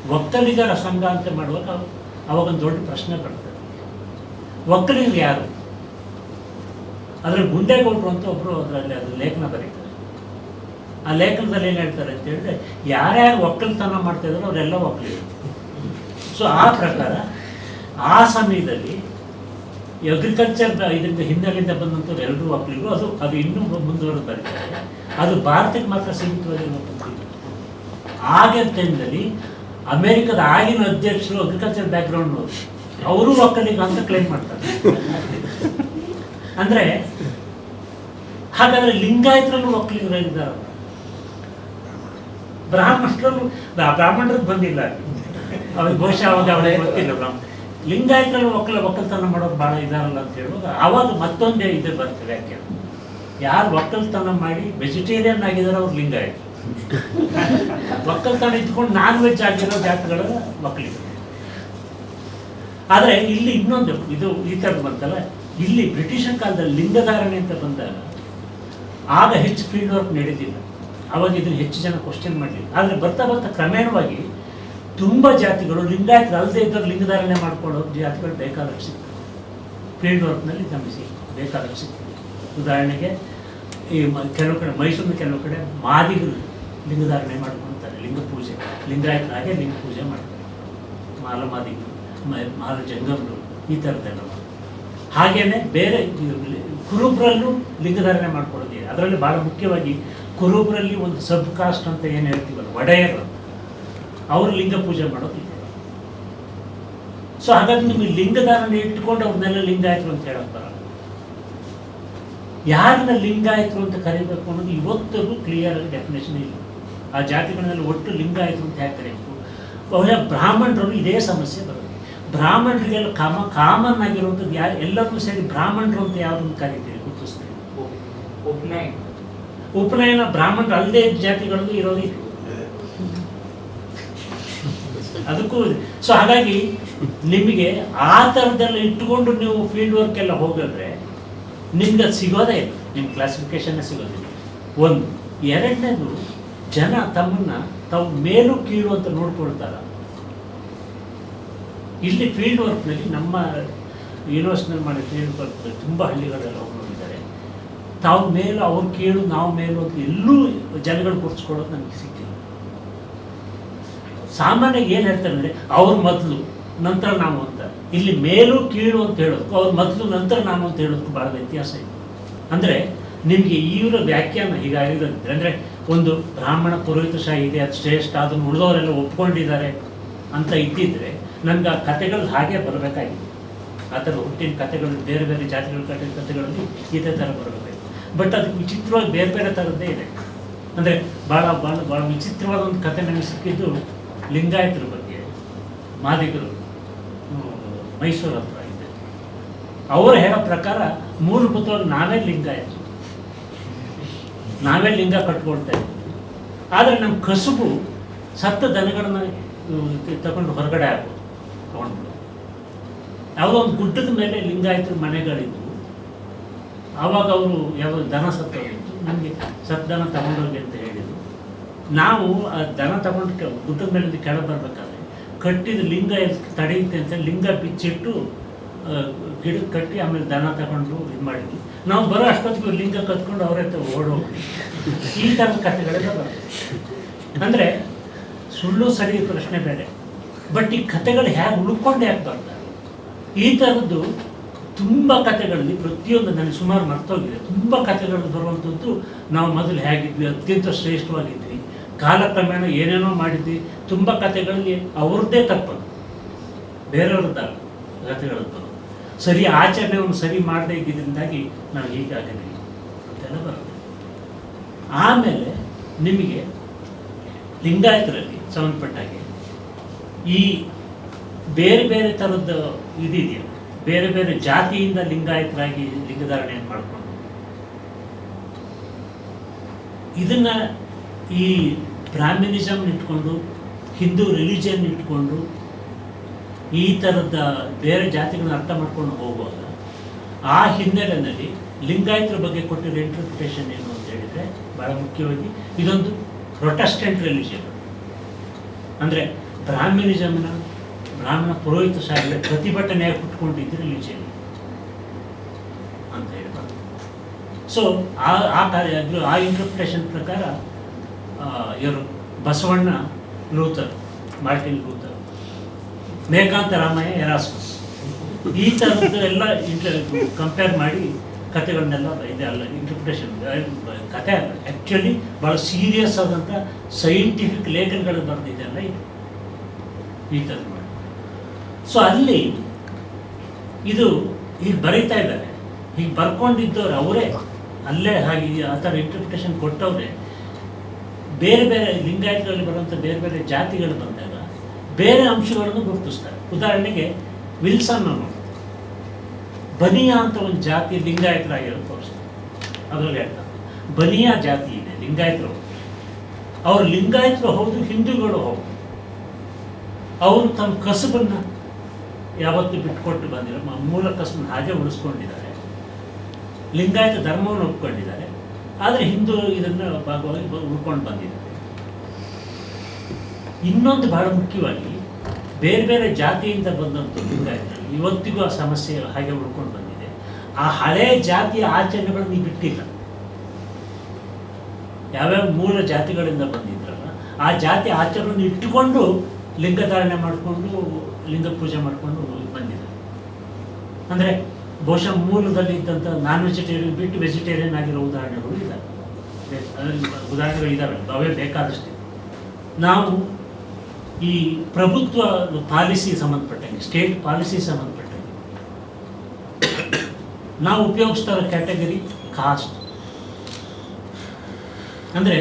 ಒಕ್ಕಲಿಗರ ಸಂಘ ಅಂತ ಮಾಡುವಾಗ ಅವಾಗ ಒಂದು ದೊಡ್ಡ ಪ್ರಶ್ನೆ ಬರ್ತದೆ. ಒಕ್ಕಲಿಗರು ಯಾರು? ಅದ್ರಲ್ಲಿ ಗುಂಡೆಗೌಡರು ಅಂತ ಒಬ್ಬರು ಅದರಲ್ಲಿ ಅದು ಲೇಖನ ಬರೀತಾರೆ. ಆ ಲೇಖನದಲ್ಲಿ ಏನು ಹೇಳ್ತಾರೆ ಅಂತ ಹೇಳಿದ್ರೆ, ಯಾರ್ಯಾರು ಒಕ್ಕಲ್ತನ ಮಾಡ್ತಾ ಇದ್ರು ಅವರೆಲ್ಲ ಒಕ್ಕಲಿಗರು ಸೊ ಆ ಪ್ರಕಾರ ಆ ಸಮಯದಲ್ಲಿ ಅಗ್ರಿಕಲ್ಚರ್ ಇದರಿಂದ ಹಿನ್ನೆಲೆಯಿಂದ ಬಂದಂಥವ್ರು ಎರಡೂ ಒಕ್ಕಲಿಗರು ಅದು ಅದು ಇನ್ನೂ ಮುಂದುವರೆದು ಬರೀತಾರೆ ಅದು ಭಾರತಕ್ಕೆ ಮಾತ್ರ ಸೀಮಿತವಾಗಿರುವಂಥದ್ದು ಆಗಿನ ಟೈಮ್ನಲ್ಲಿ ಅಮೆರಿಕದ ಆಗಿನ ಅಧ್ಯಕ್ಷರು ಅಗ್ರಿಕಲ್ಚರ್ ಬ್ಯಾಕ್ಗ್ರೌಂಡ್ ಅವರು ಒಕ್ಕಲಿಗ ಅಂತ ಕ್ಲೇಮ್ ಮಾಡ್ತಾರೆ. ಅಂದ್ರೆ, ಹಾಗಾದರೆ ಲಿಂಗಾಯತರಲ್ಲೂ ಒಕ್ಕಲಿಗರು ಬ್ರಾಹ್ಮಣರು ಬ್ರಾಹ್ಮಣರಿಗೆ ಬಂದಿಲ್ಲ. ಅವ್ರಿಗೆ ಬಹುಶಃ ಅವಾಗ ಅವಳೇ ಗೊತ್ತಿಲ್ಲ ಬ್ರಾಹ್ಮಣ. ಲಿಂಗಾಯತರಲ್ಲೂ ಒಕ್ಕಲ ಒಕ್ಕಲ್ತನ ಮಾಡೋದು ಭಾಳ ಇದಾರಲ್ಲ ಅಂತ ಹೇಳುವಾಗ ಅವಾಗ ಮತ್ತೊಂದೇ ಇದು ಬರ್ತದೆ ಯಾಕೆ ಯಾರು ಒಕ್ಕಲ್ತನ ಮಾಡಿ ವೆಜಿಟೇರಿಯನ್ ಆಗಿದಾರೋ ಅವ್ರು ಲಿಂಗಾಯತ ಒಕ್ಕಲ್ತನ ಇದ್ಕೊಂಡು ನಾನ್ ವೆಜ್ ಆಗಿರೋ ಜಾತಿಗಳ ಒಕ್ಕಲಿಗರು ಆದರೆ ಇಲ್ಲಿ ಇನ್ನೊಂದು, ಇದು ಈ ಥರದ್ದು ಬಂತಲ್ಲ, ಇಲ್ಲಿ ಬ್ರಿಟಿಷರ್ ಕಾಲದಲ್ಲಿ ಲಿಂಗಧಾರಣೆ ಅಂತ ಬಂದಾಗ ಆಗ ಹೆಚ್ಚು ಫೀಲ್ಡ್ ವರ್ಕ್ ನಡೆದಿಲ್ಲ. ಅವಾಗ ಇದನ್ನು ಹೆಚ್ಚು ಜನ ಕ್ವಶನ್ ಮಾಡಲಿಲ್ಲ. ಆದರೆ ಬರ್ತಾ ಬರ್ತಾ ಕ್ರಮೇಣವಾಗಿ ತುಂಬ ಜಾತಿಗಳು, ಲಿಂಗಾಯತರು ಅಲ್ಲದೆ ಇದ್ದರು ಲಿಂಗಧಾರಣೆ ಮಾಡ್ಕೊಳ್ಳೋ ಜಾತಿಗಳು ಬೇಕಾದಷ್ಟು ಸಿಗ್ತವೆ. ಫೀಲ್ಡ್ ವರ್ಕ್ನಲ್ಲಿ ನಮಗೆ ಸಿಗ್ತದೆ ಬೇಕಾದಷ್ಟು ಸಿಗ್ತದೆ ಉದಾಹರಣೆಗೆ, ಈ ಕೆಲವು ಕಡೆ, ಮೈಸೂರಿನ ಕೆಲವು ಕಡೆ ಮಾದಿಗರು ಲಿಂಗಧಾರಣೆ ಮಾಡ್ಕೊಳ್ತಾರೆ ಲಿಂಗ ಪೂಜೆ. ಲಿಂಗಾಯತರ ಹಾಗೆ ಲಿಂಗ ಪೂಜೆ ಮಾಡ್ತಾರೆ. ಮಾಲ ಮಾದಿಗರು ಮಾಲ ಜಂಗಮರು, ಈ ಥರದ್ದೆಲ್ಲ ಹಾಗೇನೆ ಬೇರೆ ಕುರುಬರಲ್ಲೂ ಲಿಂಗಧಾರಣೆ ಮಾಡ್ಕೊಳ್ಳೋದಿದೆ ಅದರಲ್ಲಿ ಭಾಳ ಮುಖ್ಯವಾಗಿ ಕುರುಬರಲ್ಲಿ ಒಂದು ಸಬ್ ಕಾಸ್ಟ್ ಅಂತ ಏನು ಹೇಳ್ತೀವಲ್ಲ ಒಡೆಯರು ಅವರು ಲಿಂಗ ಪೂಜೆ ಮಾಡೋದು ಸೊ ಹಾಗಾಗಿ ನಿಮಗೆ ಲಿಂಗದಾನ ಇಟ್ಕೊಂಡು ಅವ್ರನ್ನೆಲ್ಲ ಲಿಂಗಾಯತರು ಅಂತ ಹೇಳಕ್ ಬರಲ್ಲ. ಯಾರನ್ನ ಲಿಂಗಾಯತರು ಅಂತ ಕರಿಬೇಕು ಅನ್ನೋದು ಇವತ್ತಿಗೂ ಕ್ಲಿಯರ್ ಆಗಿ ಡೆಫಿನೇಷನ್ ಇಲ್ಲ. ಆ ಜಾತಿಗಳನ್ನೆಲ್ಲ ಒಟ್ಟು ಲಿಂಗಾಯತರು ಅಂತ ಯಾಕೆ ಕರೀಬೇಕು? ಬಹುಶಃ ಬ್ರಾಹ್ಮಣರು ಇದೇ ಸಮಸ್ಯೆ ಬರುತ್ತೆ. ಬ್ರಾಹ್ಮಣರಿಗೆಲ್ಲ ಕಾಮ ಕಾಮನ್ ಆಗಿರುವಂಥದ್ದು ಯಾರು ಎಲ್ಲರೂ ಸೇರಿ ಬ್ರಾಹ್ಮಣರು ಅಂತ ಯಾರನ್ನು ಕರೀತೀರಿ ಗುರುತಿಸ್ತೀರಿ? ಉಪನಯನ. ಉಪನಯನ ಬ್ರಾಹ್ಮಣರು ಅಲ್ಲದೆ ಜಾತಿಗಳಲ್ಲೂ ಇರೋದಿಲ್ಲ ಅದಕ್ಕೂ ಸೊ ಹಾಗಾಗಿ ನಿಮಗೆ ಆ ಥರದ್ದೆಲ್ಲ ಇಟ್ಟುಕೊಂಡು ನೀವು ಫೀಲ್ಡ್ ವರ್ಕ್ ಎಲ್ಲ ಹೋಗಿದ್ರೆ ನಿಮ್ಗೆ ಅದು ಸಿಗೋದೇ ಇಲ್ಲ. ನಿಮ್ಮ ಕ್ಲಾಸಿಫಿಕೇಶನ್ನೇ ಸಿಗೋದಿಲ್ಲ. ಒಂದು, ಎರಡನೇದು ಜನ ತಮ್ಮನ್ನ ತಾವು ಮೇಲು ಕೀಳು ಅಂತ ನೋಡ್ಕೊಳ್ತಾರ? ಇಲ್ಲಿ ಫೀಲ್ಡ್ ವರ್ಕ್ನಲ್ಲಿ ನಮ್ಮ ಯೂನಿವರ್ಸಿಟಿನಲ್ಲಿ ಮಾಡಿದ ಫೀಲ್ಡ್ ವರ್ಕ್ ತುಂಬ ಹಳ್ಳಿಗಳೆಲ್ಲ ಹೋಗಿ ನೋಡಿದ್ದಾರೆ ತಾವು ಮೇಲು, ಅವ್ರು ಕೀಳು, ನಾವು ಮೇಲು ಅಂತ ಎಲ್ಲೂ ಜನಗಳು ಕೊಡ್ಸ್ಕೊಳ್ಳೋದು ನಮಗೆ ಸಿಕ್ಕಿಲ್ಲ. ಸಾಮಾನ್ಯ ಏನು ಹೇಳ್ತಾರೆ ಅಂದರೆ, ಅವ್ರ ಮೊದಲು, ನಂತರ ನಾವು ಅಂತ. ಇಲ್ಲಿ ಮೇಲು, ಕೀಳು ಅಂತ ಹೇಳೋದಕ್ಕೂ, ಅವ್ರ ಮೊದಲು, ನಂತರ ನಾನು ಅಂತ ಹೇಳೋದಕ್ಕೂ ಭಾಳ ವ್ಯತ್ಯಾಸ ಇದೆ. ಅಂದರೆ, ನಿಮಗೆ ಇವರ ವ್ಯಾಖ್ಯಾನ ಹೀಗಾಗಿರೋದಿದ್ರೆ ಅಂದರೆ ಒಂದು ಬ್ರಾಹ್ಮಣ ಪುರೋಹಿತಶಾಹಿ ಇದೆ, ಅದು ಶ್ರೇಷ್ಠ, ಅದನ್ನು ಉಳಿದವರೆಲ್ಲ ಒಪ್ಕೊಂಡಿದ್ದಾರೆ ಅಂತ ಇದ್ದಿದ್ರೆ, ನನಗೆ ಆ ಕಥೆಗಳು ಹಾಗೆ ಬರಬೇಕಾಗಿತ್ತು ಆ ಥರ ಹುಟ್ಟಿನ ಕಥೆಗಳು, ಬೇರೆ ಬೇರೆ ಜಾತಿಗಳ ಕಥೆ ಕಥೆಗಳಲ್ಲಿ ಇದೇ ಥರ ಬರಬೇಕು ಬಟ್ ಅದು ವಿಚಿತ್ರವಾಗಿ ಬೇರೆ ಬೇರೆ ಥರದ್ದೇ ಇದೆ. ಅಂದರೆ ಭಾಳ ಭಾಳ ಭಾಳ ವಿಚಿತ್ರವಾದ ಒಂದು ಕಥೆ ನನಗೆ ಸಿಕ್ಕಿದ್ದು ಲಿಂಗಾಯತರ ಬಗ್ಗೆ ಮಾದಿಗರು ಮೈಸೂರು ಹತ್ರ ಇದೆ. ಅವರು ಹೇಳೋ ಪ್ರಕಾರ ಮೂರು ಮೂಲಭೂತವಾಗಿ ನಾವೇ ಲಿಂಗಾಯತ ನಾವೇ ಲಿಂಗ ಕಟ್ಕೊಳ್ತಾ ಇದ್ದೀವಿ ಆದರೆ ನಮ್ಮ ಕಸುಬು ಸತ್ತ ದನಗಳನ್ನ ತಗೊಂಡು ಹೊರಗಡೆ ಆಗ್ಬೋದು ತಗೊಂಡು ಯಾವುದೋ ಒಂದು ಗುಡ್ಡದ ಮೇಲೆ ಲಿಂಗಾಯತರ ಮನೆಗಳಿದ್ವು. ಆವಾಗ ಅವರು ಯಾವ ದನ ಸತ್ತೋಗಿತ್ತು ನಮಗೆ ಸತ್ತ ದನ ತಗೊಂಡೋಗಿ ಅಂತ ಹೇಳಿದರು ನಾವು, ಆ, ದನ ತಗೊಂಡು ಗುಡ್ಡದ ಮೇಲೆ ಕೆಳಗೆ ಬರಬೇಕಾದ್ರೆ ಕಟ್ಟಿದ ಲಿಂಗ ತಡೆಯುತ್ತೆ ಅಂತ ಲಿಂಗ ಬಿಚ್ಚಿಟ್ಟು ಗಿಡಕ್ಕೆ ಕಟ್ಟಿ ಆಮೇಲೆ ದನ ತಗೊಂಡು ಇದು ಮಾಡಿದ್ವಿ. ನಾವು ಬರೋ ಅಷ್ಟೊತ್ತಿಗೆ ಲಿಂಗ ಕತ್ಕೊಂಡು ಅವರೇ ಓಡೋ ಈ ಥರದ ಕಥೆಗಳೆಲ್ಲ ಬರ ಅಂದರೆ ಸುಳ್ಳು ಸರಿ ಪ್ರಶ್ನೆ ಬೇರೆ. ಬಟ್ ಈ ಕಥೆಗಳು ಹೇಗೆ ಉಳ್ಕೊಂಡು ಯಾಕೆ ಬರ್ತಾರೆ ಈ ಥರದ್ದು ತುಂಬ ಕಥೆಗಳಲ್ಲಿ ಪ್ರತಿಯೊಂದು ನನಗೆ ಸುಮಾರು ಮರ್ತೋಗಿದೆ. ತುಂಬ ಕಥೆಗಳು ಬರುವಂಥದ್ದು ನಾವು ಮೊದಲು ಹೇಗಿದ್ವಿ, ಅತ್ಯಂತ ಶ್ರೇಷ್ಠವಾಗಿದ್ವಿ. ಕಾಲಕ್ರಮೇಣ ಏನೇನೋ ಮಾಡಿದ್ವಿ, ತುಂಬ ಕಥೆಗಳಲ್ಲಿ ಅವ್ರದ್ದೇ ತಪ್ಪದು ಬೇರೆಯವ್ರದ್ದ ಕಥೆಗಳದ್ದು ಸರಿ ಆಚರಣೆಯನ್ನು ಸರಿ ಮಾಡದೇ ಇದ್ದಿದ್ದರಿಂದಾಗಿ ನಾವು ಹೀಗಾಗಿದ್ವಿ ಅಂತೆಲ್ಲ ಬರುತ್ತೆ. ಆಮೇಲೆ ನಿಮಗೆ ಲಿಂಗಾಯತರಲ್ಲಿ ಸಂಬಂಧಪಟ್ಟಾಗೆ ಈ ಬೇರೆ ಬೇರೆ ಥರದ್ದು ಇದಿದೆಯಲ್ಲ ಬೇರೆ ಬೇರೆ ಜಾತಿಯಿಂದ ಲಿಂಗಾಯತರಾಗಿ ಲಿಂಗಧಾರಣೆಯನ್ನು ಮಾಡಿಕೊಂಡು. ಇದನ್ನ ಈ ಬ್ರಾಹ್ಮಿನಿಸಮ್ ಇಟ್ಕೊಂಡು, ಹಿಂದೂ ರಿಲಿಜನ್ ಇಟ್ಕೊಂಡು, ಈ ಥರದ ಬೇರೆ ಜಾತಿಗಳನ್ನ ಅರ್ಥ ಮಾಡ್ಕೊಂಡು ಹೋಗುವಾಗ, ಆ ಹಿನ್ನೆಲೆಯಲ್ಲಿ ಲಿಂಗಾಯತರ ಬಗ್ಗೆ ಕೊಟ್ಟಿರೋ ಇಂಟರ್ಪ್ರಿಟೇಷನ್ ಏನು ಅಂತ ಹೇಳಿದರೆ ಬಹಳ ಮುಖ್ಯವಾಗಿ ಇದೊಂದು ಪ್ರೊಟೆಸ್ಟೆಂಟ್ ರಿಲಿಜನ್ ಅಂದರೆ ಬ್ರಾಹ್ಮಿನಿಸಮ್ನ ಬ್ರಾಹ್ಮಣ ಪುರೋಹಿತ ಶಾಲೆ ಪ್ರತಿಭಟನೆಯಾಗಿ ಕುಟ್ಕೊಂಡಿದ್ದು ರಿಲಿಜನ್ ಅಂತ ಹೇಳ್ಬಾರ್ದು ಸೊ ಆ ಆ ಕಾರ್ಯ, ಆ ಇಂಟರ್ಪ್ರಿಟೇಷನ್ ಪ್ರಕಾರ ಇವರು ಬಸವಣ್ಣ ಲೂತರ್ ಮಾರ್ಟಿನ್ ಲೂತರ್ ಮೇಘಾಂತ ರಾಮಯ್ಯ, ಎರಾಸ್ಮಸ್. ಈ ಥರದ್ದು ಎಲ್ಲ ಇಂಟರ್ ಕಂಪೇರ್ ಮಾಡಿ ಕಥೆಗಳನ್ನೆಲ್ಲ ಇದೆ ಅಲ್ಲ ಇಂಟರ್ಪ್ರಿಟೇಷನ್ ಕತೆ ಅಲ್ಲ. ಆ್ಯಕ್ಚುಲಿ ಭಾಳ ಸೀರಿಯಸ್ ಆದಂಥ ಸೈಂಟಿಫಿಕ್ ಲೇಖನಗಳು ಬರೆದಿದೆ ಅಲ್ಲ ಇದು. ಈ ಥರ ಮಾಡಿ. ಸೊ ಅಲ್ಲಿ ಇದು ಹೀಗೆ ಬರೀತಾ ಇದ್ದಾರೆ. ಹೀಗೆ ಬರ್ಕೊಂಡಿದ್ದವ್ರು ಅವರೇ. ಅಲ್ಲೇ ಹಾಗೆ ಆ ಥರ ಇಂಟರ್ಪ್ರಿಟೇಷನ್ ಕೊಟ್ಟವ್ರೆ. ಬೇರೆ ಬೇರೆ ಲಿಂಗಾಯತಗಳಲ್ಲಿ ಬರುವಂಥ ಬೇರೆ ಬೇರೆ ಜಾತಿಗಳು ಬಂದಾಗ ಬೇರೆ ಅಂಶಗಳನ್ನು ಗುರುತಿಸ್ತಾರೆ. ಉದಾಹರಣೆಗೆ ವಿಲ್ಸನ್ ಅನ್ನೋ ಬನಿಯಾ ಅಂತ ಒಂದು ಜಾತಿ ಲಿಂಗಾಯತರಾಗಿರೋದು ತೋರಿಸ್ತಾರೆ. ಅದರಲ್ಲಿ ಹೇಳ್ತಾರೆ ಬನಿಯಾ ಜಾತಿ ಇದೆ, ಲಿಂಗಾಯತರು. ಅವ್ರು ಲಿಂಗಾಯತರು ಹೌದು, ಹಿಂದೂಗಳು ಹೌದು. ಅವರು ತಮ್ಮ ಕಸುಬನ್ನು ಯಾವತ್ತೂ ಬಿಟ್ಕೊಟ್ಟು ಬಂದಿರೋ, ಮೂಲ ಕಸುಬನ್ನು ಹಾಗೆ ಉಳಿಸ್ಕೊಂಡಿದ್ದಾರೆ. ಲಿಂಗಾಯತ ಧರ್ಮವನ್ನು ಒಪ್ಕೊಂಡಿದ್ದಾರೆ. ಆದರೆ ಹಿಂದೂ ಇದನ್ನು ಭಾಗವಾಗಿ ಉಳ್ಕೊಂಡು ಬಂದಿದೆ. ಇನ್ನೊಂದು ಬಹಳ ಮುಖ್ಯವಾಗಿ ಬೇರೆ ಬೇರೆ ಜಾತಿಯಿಂದ ಬಂದಂಥ ಲಿಂಗಾಯತರು ಇವತ್ತಿಗೂ ಆ ಸಮಸ್ಯೆ ಹಾಗೆ ಉಳ್ಕೊಂಡು ಬಂದಿದೆ. ಆ ಹಳೆ ಜಾತಿಯ ಆಚರಣೆಗಳನ್ನು ಬಿಟ್ಟಿಲ್ಲ. ಯಾವ್ಯಾವ ಮೂಲ ಜಾತಿಗಳಿಂದ ಬಂದಿದ್ರಲ್ಲ, ಆ ಜಾತಿ ಆಚರಣೆಯನ್ನು ಇಟ್ಟುಕೊಂಡು ಲಿಂಗಧಾರಣೆ ಮಾಡಿಕೊಂಡು, ಲಿಂಗ ಪೂಜೆ ಮಾಡಿಕೊಂಡು ಬಂದಿದೆ ಅಂದರೆ ಬಹುಶಃ ಮೂಲದಲ್ಲಿ ಇದ್ದಂಥ ನಾನ್ ವೆಜಿಟೇರಿಯನ್ ಬಿಟ್ಟು ವೆಜಿಟೇರಿಯನ್ ಆಗಿರೋ ಉದಾಹರಣೆಗಳು ಇದ್ದಾವೆ ಉದಾಹರಣೆಗಳು ಇದ್ದಾವೆ ಅವೇ ಬೇಕಾದಷ್ಟು. ನಾವು ಈ ಪ್ರಭುತ್ವ ಪಾಲಿಸಿ ಸಂಬಂಧಪಟ್ಟಂಗೆ ಸ್ಟೇಟ್ ಪಾಲಿಸಿ ಸಂಬಂಧಪಟ್ಟಂಗೆ ನಾವು ಉಪಯೋಗಿಸ್ತಾ ಇರೋ ಕ್ಯಾಟಗರಿ ಕಾಸ್ಟ್ ಅಂದರೆ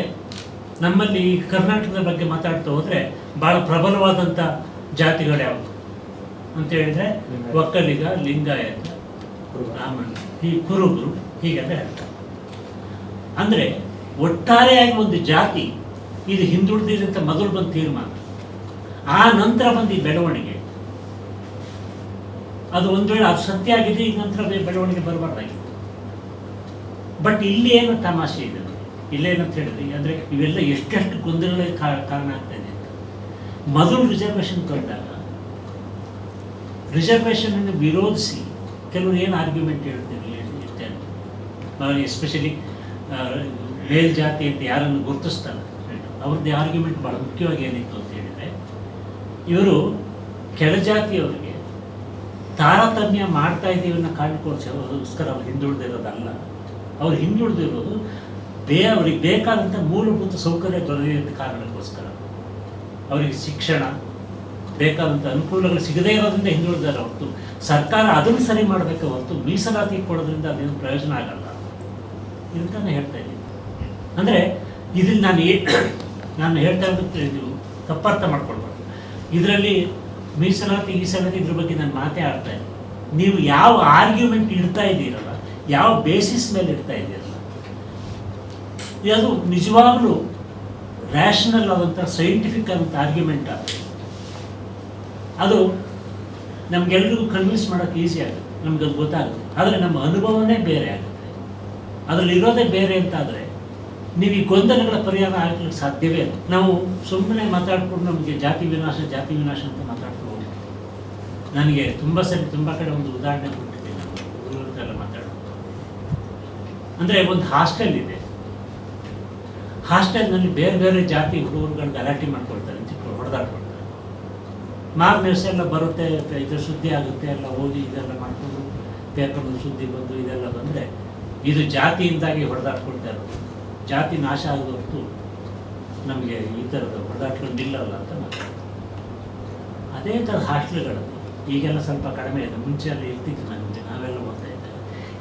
ನಮ್ಮಲ್ಲಿ ಕರ್ನಾಟಕದ ಬಗ್ಗೆ ಮಾತಾಡ್ತಾ ಹೋದರೆ ಭಾಳ ಪ್ರಬಲವಾದಂಥ ಜಾತಿಗಳು ಯಾವುದು? ಅಂತ ಹೇಳಿದ್ರೆ ಒಕ್ಕಲಿಗ ಲಿಂಗಾಯತ. ಬ್ರಾಹ್ಮಣ ಈ ಕುರುಬರು ಹೀಗೆಲ್ಲ ಹೇಳ್ತಾರೆ. ಅಂದರೆ ಒಟ್ಟಾರೆಯಾಗಿ ಒಂದು ಜಾತಿ, ಇದು ಹಿಂದುಳಿದಿರಂತ ಮೊದಲು ಬಂದ ತೀರ್ಮಾನ. ಆ ನಂತರ ಬಂದ ಈ ಬೆಳವಣಿಗೆ. ಅದು ಒಂದು ವೇಳೆ ಅದು ಸತ್ಯ ಆಗಿದೆ, ಈ ನಂತರ ಬೆಳವಣಿಗೆ ಬರಬಾರ್ದಾಗಿತ್ತು. ಬಟ್ ಇಲ್ಲಿ ಏನು ತಮಾಷೆ ಇದೆ. ಇಲ್ಲೇನಂತ ಹೇಳಿದ್ರೆ, ಅಂದರೆ ಇವೆಲ್ಲ ಎಷ್ಟೆಷ್ಟು ಗೊಂದಲಗಳಿಗೆ ಕಾರಣ ಆಗ್ತಾ ಇದೆ ಅಂತ. ಮೊದಲು ರಿಸರ್ವೇಷನ್ ತಂದಾಗ ರಿಸರ್ವೇಷನ್ ಅನ್ನು ವಿರೋಧಿಸಿ ಕೆಲವರು ಏನು ಆರ್ಗ್ಯುಮೆಂಟ್ ಹೇಳ್ತಾರೆ ಇರ್ತೇನೆ ಎಸ್ಪೆಷಲಿ ಮೇಲ್ಜಾತಿ ಅಂತ ಯಾರನ್ನು ಗುರುತಿಸ್ತಾರೆ ಅವ್ರದ್ದು ಆರ್ಗ್ಯುಮೆಂಟ್ ಭಾಳ ಮುಖ್ಯವಾಗಿ ಏನಿತ್ತು ಅಂತ ಹೇಳಿದರೆ, ಇವರು ಕೆಳಜಾತಿಯವರಿಗೆ ತಾರತಮ್ಯ ಮಾಡ್ತಾ ಇದ್ದೀವಿ ಅನ್ನೋ ಕಾರಣಕ್ಕೋಸ್ಕರ ಅವ್ರು ಹಿಂದುಳಿದಿರೋದಲ್ಲ ಅವ್ರು ಹಿಂದುಳಿದಿರೋದು ಬೇ, ಅವ್ರಿಗೆ ಬೇಕಾದಂಥ ಮೂಲಭೂತ ಸೌಕರ್ಯ ದೊರೆಯುವಂಥ ಕಾರಣಕ್ಕೋಸ್ಕರ. ಅವರಿಗೆ ಶಿಕ್ಷಣ ಬೇಕಾದಂಥ ಅನುಕೂಲಗಳು ಸಿಗದೇ ಇರೋದ್ರಿಂದ ಹಿಂದುಳಿದಾರೆ ಹೊರತು ಸರ್ಕಾರ ಅದನ್ನು ಸರಿ ಮಾಡಬೇಕು ಹೊರತು ಮೀಸಲಾತಿ ಕೊಡೋದ್ರಿಂದ ಅದೇನು ಪ್ರಯೋಜನ ಆಗಲ್ಲ. ಇದನ್ನ ಹೇಳ್ತಾ ಇದ್ದೀನಿ. ಅಂದರೆ ಇದನ್ನು ನಾನು ಏ ನಾನು ಹೇಳ್ತಾ ಇರೋದಕ್ಕೆ ತಪ್ಪರ್ಥ ಮಾಡ್ಕೊಳ್ಬಾರ್ದು ಇದರಲ್ಲಿ ಮೀಸಲಾತಿ ಈಸಲಾತಿ ಇದ್ರ ಬಗ್ಗೆ ನಾನು ಮಾತೇ ಆಡ್ತಾ ಇದ್ದೀನಿ ನೀವು ಯಾವ ಆರ್ಗ್ಯುಮೆಂಟ್ ಇಡ್ತಾ ಇದ್ದೀರಲ್ಲ, ಯಾವ ಬೇಸಿಸ್ ಮೇಲೆ ಇಡ್ತಾ ಇದ್ದೀರಲ್ಲ ಅದು ನಿಜವಾಗ್ಲೂ ರ್ಯಾಷನಲ್ ಆದಂಥ ಸೈಂಟಿಫಿಕ್ ಆದಂಥ ಆರ್ಗ್ಯುಮೆಂಟ್ ಆದರೆ ಅದು ನಮಗೆಲ್ರಿಗೂ ಕನ್ವಿನ್ಸ್ ಮಾಡೋಕ್ಕೆ ಈಸಿ ಆಗುತ್ತೆ. ನಮ್ಗೆ ಅದು ಗೊತ್ತಾಗುತ್ತೆ. ಆದರೆ ನಮ್ಮ ಅನುಭವನೇ ಬೇರೆ ಆಗುತ್ತೆ. ಅದರಲ್ಲಿರೋದೇ ಬೇರೆ ಅಂತಾದರೆ ನೀವು ಈ ಗೊಂದಲಗಳ ಪರಿಹಾರ ಆಗಲಿಕ್ಕೆ ಸಾಧ್ಯವೇ ಇಲ್ಲ. ನಾವು ಸುಮ್ಮನೆ ಮಾತಾಡ್ಕೊಂಡು ನಮಗೆ ಜಾತಿ ವಿನಾಶ ಜಾತಿ ವಿನಾಶ ಅಂತ ಮಾತಾಡ್ಕೊಂಡು. ನನಗೆ ತುಂಬ ಸರಿ ತುಂಬ ಕಡೆ ಒಂದು ಉದಾಹರಣೆ ಕೊಟ್ಟಿದ್ದೀನಿ. ಎಲ್ಲ ಮಾತಾಡೋದು ಅಂದರೆ ಒಂದು ಹಾಸ್ಟೆಲ್ ಇದೆ. ಹಾಸ್ಟೆಲ್ನಲ್ಲಿ ಬೇರೆ ಬೇರೆ ಜಾತಿ ಹುಡುಗರುಗಳು ಗಲಾಟೆ ಮಾಡ್ಕೊಳ್ತಾರೆ ಅಂತ ಹೊಡೆದಾಡ್ಕೊಳ್ತಾರೆ ದಿವಸ ಎಲ್ಲ ಬರುತ್ತೆ ಇದು ಸುದ್ದಿ ಆಗುತ್ತೆ, ಎಲ್ಲ ಓದಿ ಇದೆಲ್ಲ ಮಾಡ್ಕೊಂಡು ಪೇಪರ್ ಸುದ್ದಿ ಬಂದು ಇದೆಲ್ಲ ಬಂದರೆ ಇದು ಜಾತಿಯಿಂದಾಗಿ ಹೊಡೆದಾಡ್ಕೊಳ್ತಾ ಇರೋದು. ಜಾತಿ ನಾಶ ಆಗೋದು ನಮಗೆ ಈ ಥರದ ಹೊಡೆದಾಟಗಳು ನಿಲ್ಲಲ್ಲ ಅಂತ ಅದೇ ಥರ ಹಾಸ್ಟೆಲ್ಗಳಲ್ಲಿ ಈಗೆಲ್ಲ ಸ್ವಲ್ಪ ಕಡಿಮೆ ಇದೆ, ಮುಂಚೆ ಎಲ್ಲ ಇರ್ತಿತ್ತು ನಮಗೆ ನಾವೆಲ್ಲ ಓದ್ತಾ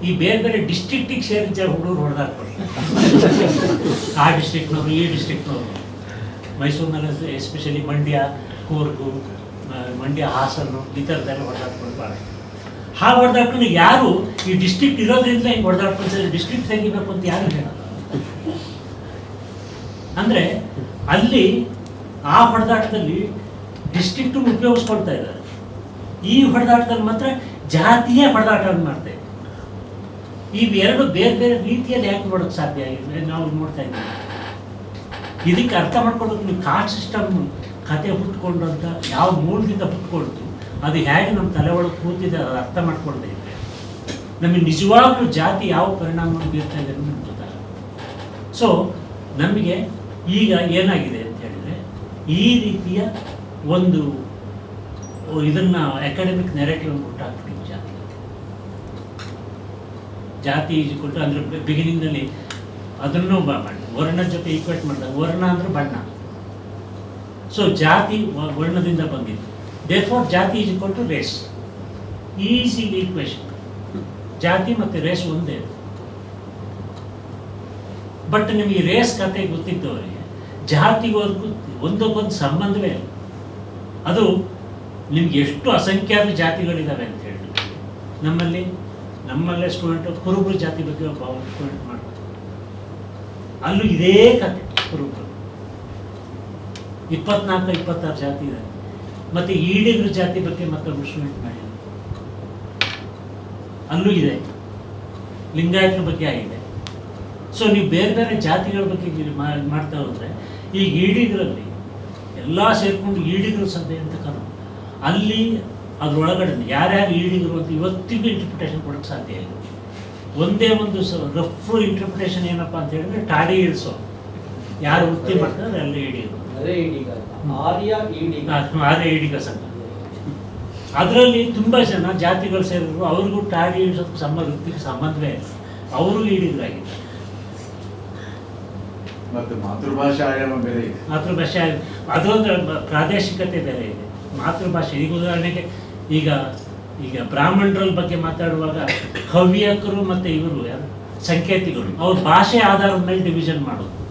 ಈ ಬೇರೆ ಬೇರೆ ಡಿಸ್ಟ್ರಿಕ್ಟಿಗೆ ಸೇರಿದ ಹುಡುಗರು ಹೊಡೆದಾಡ್ಕೊಳ್ತಾರೆ. ಆ ಡಿಸ್ಟಿಕ್ನವರು ಈ ಡಿಸ್ಟ್ರಿಕ್ಟ್ನವರು ಮೈಸೂರಿನಲ್ಲಿ ಎಸ್ಪೆಷಲಿ ಮಂಡ್ಯ, ಕೂರ್ಗು ಮಂಡ್ಯ ಹಾಸನ್ನು ಈ ಥರದ್ದೆಲ್ಲ ಹೊಡೆದಾಡ್ಕೊಂಡು ಭಾಳ ಆ ಹೊಡೆದಾಡ್ಕೊಂಡು ಯಾರು ಈ ಡಿಸ್ಟ್ರಿಕ್ಟ್ ಇರೋದ್ರಿಂದ ಹಿಂಗೆ ಹೊಡೆದಾಡ್ಕೊಂಡು ಡಿಸ್ಟ್ರಿಕ್ಟ್ ತೆಗಿಬೇಕು ಅಂತ ಯಾರು ಹೇಳಲ್ಲ. ಅಂದರೆ ಅಲ್ಲಿ ಆ ಹೊಡೆದಾಟದಲ್ಲಿ ಡಿಸ್ಟ್ರಿಕ್ಟು ಉಪಯೋಗಿಸ್ಕೊಳ್ತಾ ಇದ್ದಾರೆ. ಈ ಹೊಡೆದಾಟದಲ್ಲಿ ಮಾತ್ರ ಜಾತಿಯ ಹೊಡೆದಾಟವನ್ನು ಮಾಡ್ತಾ ಈ ಎರಡು ಬೇರೆ ಬೇರೆ ರೀತಿಯಲ್ಲಿ ಯಾಕೆ ನೋಡೋಕ್ಕೆ ಸಾಧ್ಯ ಆಗಿದೆ ನಾವು ನೋಡ್ತಾ ಇದ್ದೀವಿ. ಇದಕ್ಕೆ ಅರ್ಥ ಮಾಡ್ಕೊಳ್ಳೋಕೆ ನೀವು ಕಾಸ್ಟ್ ಸಿಸ್ಟಮ್ ಕತೆ ಹುಟ್ಕೊಂಡಂಥ ಯಾವ ಮೂಲದಿಂದ ಹುಟ್ಕೊಳ್ತು? ಅದು ಹೇಗೆ ನಮ್ಮ ತಲೆ ಒಳಗೆ ಕೂತಿದೆ ಅದು ಅರ್ಥ ಮಾಡ್ಕೊಳ್ತಾ ಇದ್ರೆ ನಮಗೆ ನಿಜವಾಗ್ಲೂ ಜಾತಿ ಯಾವ ಪರಿಣಾಮವನ್ನು ಬೀರ್ತಾ ಇದೆ ನಮ್ಗೆ ಗೊತ್ತಾಗಲ್ಲ ಸೊ ನಮಗೆ ಈಗ ಏನಾಗಿದೆ ಅಂತ ಹೇಳಿದರೆ, ಈ ರೀತಿಯ ಒಂದು ಇದನ್ನು ಅಕಾಡೆಮಿಕ್ ನೆರೆಟಿವ್ ಹುಟ್ಟಾಕ್ತೀವಿ ಜಾತಿ. ಜಾತಿ ಕೊಟ್ಟು ಅಂದರೆ ಬಿಗಿನಿಂಗ್ನಲ್ಲಿ ಅದನ್ನು ಮಾಡಿ ವರ್ಣ ಜೊತೆ ಈಕ್ವೇಟ್ ಮಾಡಿದಾಗ ವರ್ಣ ಅಂದ್ರೆ ಬಣ್ಣ. ಸೊ ಜಾತಿ ವರ್ಣದಿಂದ ಬಂದಿತ್ತು therefore jati is equal to race easy equation ಜಾತಿ ಮತ್ತು ರೇಸ್ ಒಂದೇ ಬಟ್ ನಿಮಗೆ ರೇಸ್ ಕತೆ ಗೊತ್ತಿದ್ದವರಿಗೆ ಜಾತಿಗೂ ಅದಕ್ಕೂ ಒಂದಕ್ಕೊಂದು ಸಂಬಂಧವೇ ಇಲ್ಲ. ಅದು ನಿಮ್ಗೆ ಎಷ್ಟು ಅಸಂಖ್ಯಾತ ಜಾತಿಗಳಿದ್ದಾವೆ ಅಂತ ಹೇಳಿ ನಮ್ಮಲ್ಲಿ, ನಮ್ಮಲ್ಲೇ ಸ್ಟೂಡೆಂಟ್ ಕುರುಬರು ಜಾತಿ ಬಗ್ಗೆ ಸ್ಟೂಡೆಂಟ್ ಮಾಡ್ತಾರೆ. ಅಲ್ಲೂ ಇದೇ ಕತೆ, ಕುರುಬರು. ಇಪ್ಪತ್ನಾಲ್ಕು, ಇಪ್ಪತ್ತಾರು ಜಾತಿ ಇದೆ. ಮತ್ತೆ ಈಡಿಗರ ಜಾತಿ ಬಗ್ಗೆ ಮತ್ತೊಂದು ಸ್ಟೂಡೆಂಟ್ ಮಾಡಿದ್ರು ಅಲ್ಲೂ ಇದೆ. ಲಿಂಗಾಯತರ ಬಗ್ಗೆ ಆಗಿದೆ. ಸೊ ನೀವು ಬೇರೆ ಬೇರೆ ಜಾತಿಗಳ ಬಗ್ಗೆ ಮಾಡ್ತಾ ಹೋದ್ರೆ ಈಗ ಈಡಿಗರಲ್ಲಿ ಎಲ್ಲ ಸೇರ್ಕೊಂಡು ಈಡಿಗರು ಸಭೆ ಅಂತ ಕರೋ ಅಲ್ಲಿ ಅದ್ರೊಳಗಡೆ ಯಾರ್ಯಾರು ಈಡಿಗರು ಅಂತ ಇವತ್ತಿಗೂ ಇಂಟರ್ಪ್ರಿಟೇಷನ್ ಕೊಡಕ್ಕೆ ಸಾಧ್ಯ ಇಲ್ಲ. ಒಂದೇ ಒಂದು ರಫ್ ಇಂಟರ್ಪ್ರಿಟೇಷನ್ ಏನಪ್ಪಾ ಅಂತ ಹೇಳಿದ್ರೆ ಟಾಡಿ ಇಳಿಸೋ ಯಾರು ವೃತ್ತಿ ಮಾಡ್ತಾರೆ ಅಲ್ಲಿ ಈಡಿಗರು. ಆರ್ಯ ಈಡೀಗ ಸಂಘ ಅದರಲ್ಲಿ ತುಂಬಾ ಜನ ಜಾತಿಗಳು ಸೇರಿದ್ರು. ಅವ್ರಿಗೂ ಟಾಡಿ ಇಳಿಸೋದಕ್ಕೆ ಸಂಬಂಧ ಸಂಬಂಧವೇ ಇಲ್ಲ. ಅವರು ಈಡಿಗರಾಗಿದ್ದಾರೆ ಮತ್ತು ಮಾತೃಭಾಷೆ ಆಯಾಮ ಬೇರೆ ಇದೆ. ಮಾತೃಭಾಷೆ ಅದೊಂದು ಬ- ಪ್ರಾದೇಶಿಕತೆ ಬೇರೆ ಇದೆ. ಮಾತೃಭಾಷೆ ಈಗ ಉದಾಹರಣೆಗೆ ಈಗ ಈಗ ಬ್ರಾಹ್ಮಣರ ಬಗ್ಗೆ ಮಾತಾಡುವಾಗ ಹವ್ಯಕರು ಮತ್ತೆ ಇವರು ಯಾರು? ಸಂಕೇತಿಗಳು ಅವ್ರ ಭಾಷೆ ಆಧಾರದ ಮೇಲೆ ಡಿವಿಷನ್ ಮಾಡೋದು.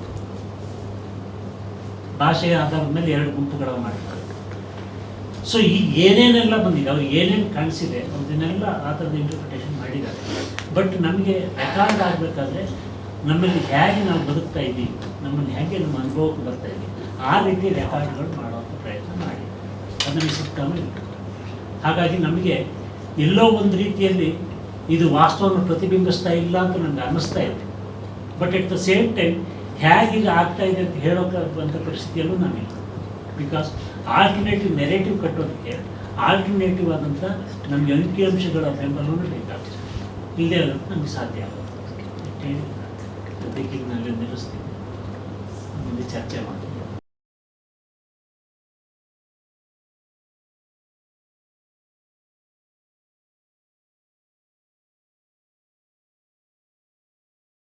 ಭಾಷೆಯ ಆಧಾರದ ಮೇಲೆ ಎರಡು ಗುಂಪುಗಳ ಮಾಡ್ತಾರೆ ಸೊ ಈಗ ಏನೇನೆಲ್ಲ ಬಂದಿದೆ ಅವ್ರಿಗೆ ಏನೇನು ಕಾಣಿಸಿದೆ ಅದನ್ನೆಲ್ಲ ಆ ಥರದ ಇಂಟರ್ಪ್ರಿಟೇಷನ್ ಮಾಡಿದ್ದಾರೆ. ಬಟ್ ನಮಗೆ ರೆಕಾರ್ಡ್ ಆಗಬೇಕಾದ್ರೆ, ನಮ್ಮಲ್ಲಿ ಹೇಗೆ ನಾವು ಬದುಕ್ತಾ ಇದ್ದೀವಿ, ನಮ್ಮಲ್ಲಿ ಹೇಗೆ ನಮ್ಮ ಅನುಭವಕ್ಕೆ ಬರ್ತಾ ಇದ್ದೀವಿ, ಆ ರೀತಿ ರೆಕಾರ್ಡ್ಗಳು ಮಾಡುವಂಥ ಪ್ರಯತ್ನ ಮಾಡಿ. ಅದನ್ನು ಸುತ್ತಲೂ ಹಾಗಾಗಿ ನಮಗೆ ಎಲ್ಲೋ ಒಂದು ರೀತಿಯಲ್ಲಿ ಇದು ವಾಸ್ತವವನ್ನು ಪ್ರತಿಬಿಂಬಿಸ್ತಾ ಇಲ್ಲ ಅಂತ ನನಗೆ ಅನ್ನಿಸ್ತಾ ಇದೆ. But at the same time ಹೇಗೆ ಆಗ್ತಾ ಇದೆ ಅಂತ ಹೇಳೋಕ್ಕಂಥ ಪರಿಸ್ಥಿತಿಯಲ್ಲೂ ನಾವಿಲ್ಲ. ಬಿಕಾಸ್ ಆಲ್ಟರ್ನೇಟಿವ್ ನೆರೇಟಿವ್ ಕಟ್ಟೋದಕ್ಕೆ ಆಲ್ಟರ್ನೇಟಿವ್ ಆದಂಥ ನಮಗೆ ಅಂಕಿಅಂಶಗಳ ಬೆಂಬಲವನ್ನು ಬೇಕಾಗ್ತದೆ. ಇಲ್ಲದೆ ಅಲ್ಲ ನಮಗೆ ಸಾಧ್ಯ ಆಗುತ್ತೆ ಅದಕ್ಕೆ ನಾನು ನಿಲ್ಲಿಸ್ತೀನಿ. ಮುಂದೆ ಚರ್ಚೆ ಮಾಡೋಣ.